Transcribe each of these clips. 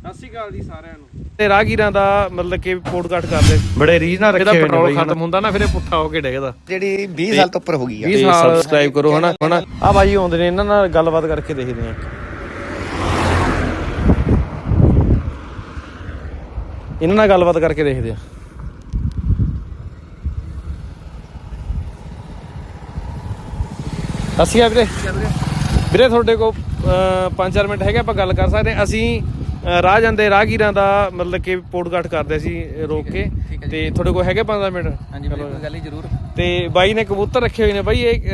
ਸਤਿ ਸ਼੍ਰੀ ਅਕਾਲ ਜੀ ਸਾਰਿਆਂ ਨੂੰ। ਤੇ ਰਾਹਗੀਰਾਂ ਦਾ ਮਤਲਬ ਕਿ ਪੋਡਕਾਸਟ ਕਰਦੇ। ਬੜੇ ਰੀਝ ਨਾਲ ਰੱਖੇ ਹੋਏ ਨੇ ਪੈਟਰੋਲ ਖਤਮ ਹੁੰਦਾ ਨਾ ਫਿਰ ਇਹ ਪੁੱਠਾ ਹੋ ਕੇ ਡਿੱਗਦਾ। ਜਿਹੜੀ 20 ਸਾਲ ਤੋਂ ਉੱਪਰ ਹੋ ਗਈ ਆ। 20 ਸਾਲ ਸਬਸਕ੍ਰਾਈਬ ਕਰੋ ਹਨਾ ਹਨਾ। ਆ ਬਾਈ ਆਉਂਦੇ ਨੇ ਇਹਨਾਂ ਨਾਲ ਗੱਲਬਾਤ ਕਰਕੇ ਦੇਖਦੇ ਆ ਇਹਨਾਂ ਨਾਲ ਗੱਲਬਾਤ ਕਰਕੇ ਦੇਖਦੇ ਆ ਅਸੀਂ ਆ ਵੀਰੇ। ਵੀਰੇ। ਤੁਹਾਡੇ ਕੋਲ 5-4 ਮਿੰਟ ਹੈਗੇ ਆਪਾਂ ਗੱਲ ਕਰ ਸਕਦੇ ਹਾਂ। ਅਸੀਂ ਅ, ਰਾਹ ਜਾਂਦੇ ਰਾਹਗੀਰਾਂ ਦਾ ਮਤਲਬ ਕਿ ਪੋਡਕਾਸਟ ਕਰਦੇ ਸੀ ਰੋਕ ਕੇ। ਤੇ ਤੁਹਾਡੇ ਕੋਲ ਹੈਗੇ 5 ਮਿੰਟ? ਹਾਂਜੀ ਵੀਰੇ ਕੋਈ ਗੱਲ ਨਹੀਂ ਜ਼ਰੂਰ। ਤੇ ਬਾਈ ਨੇ ਕਬੂਤਰ ਰੱਖੇ ਹੋਏ ਨੇ ਬਾਈ ਇਹ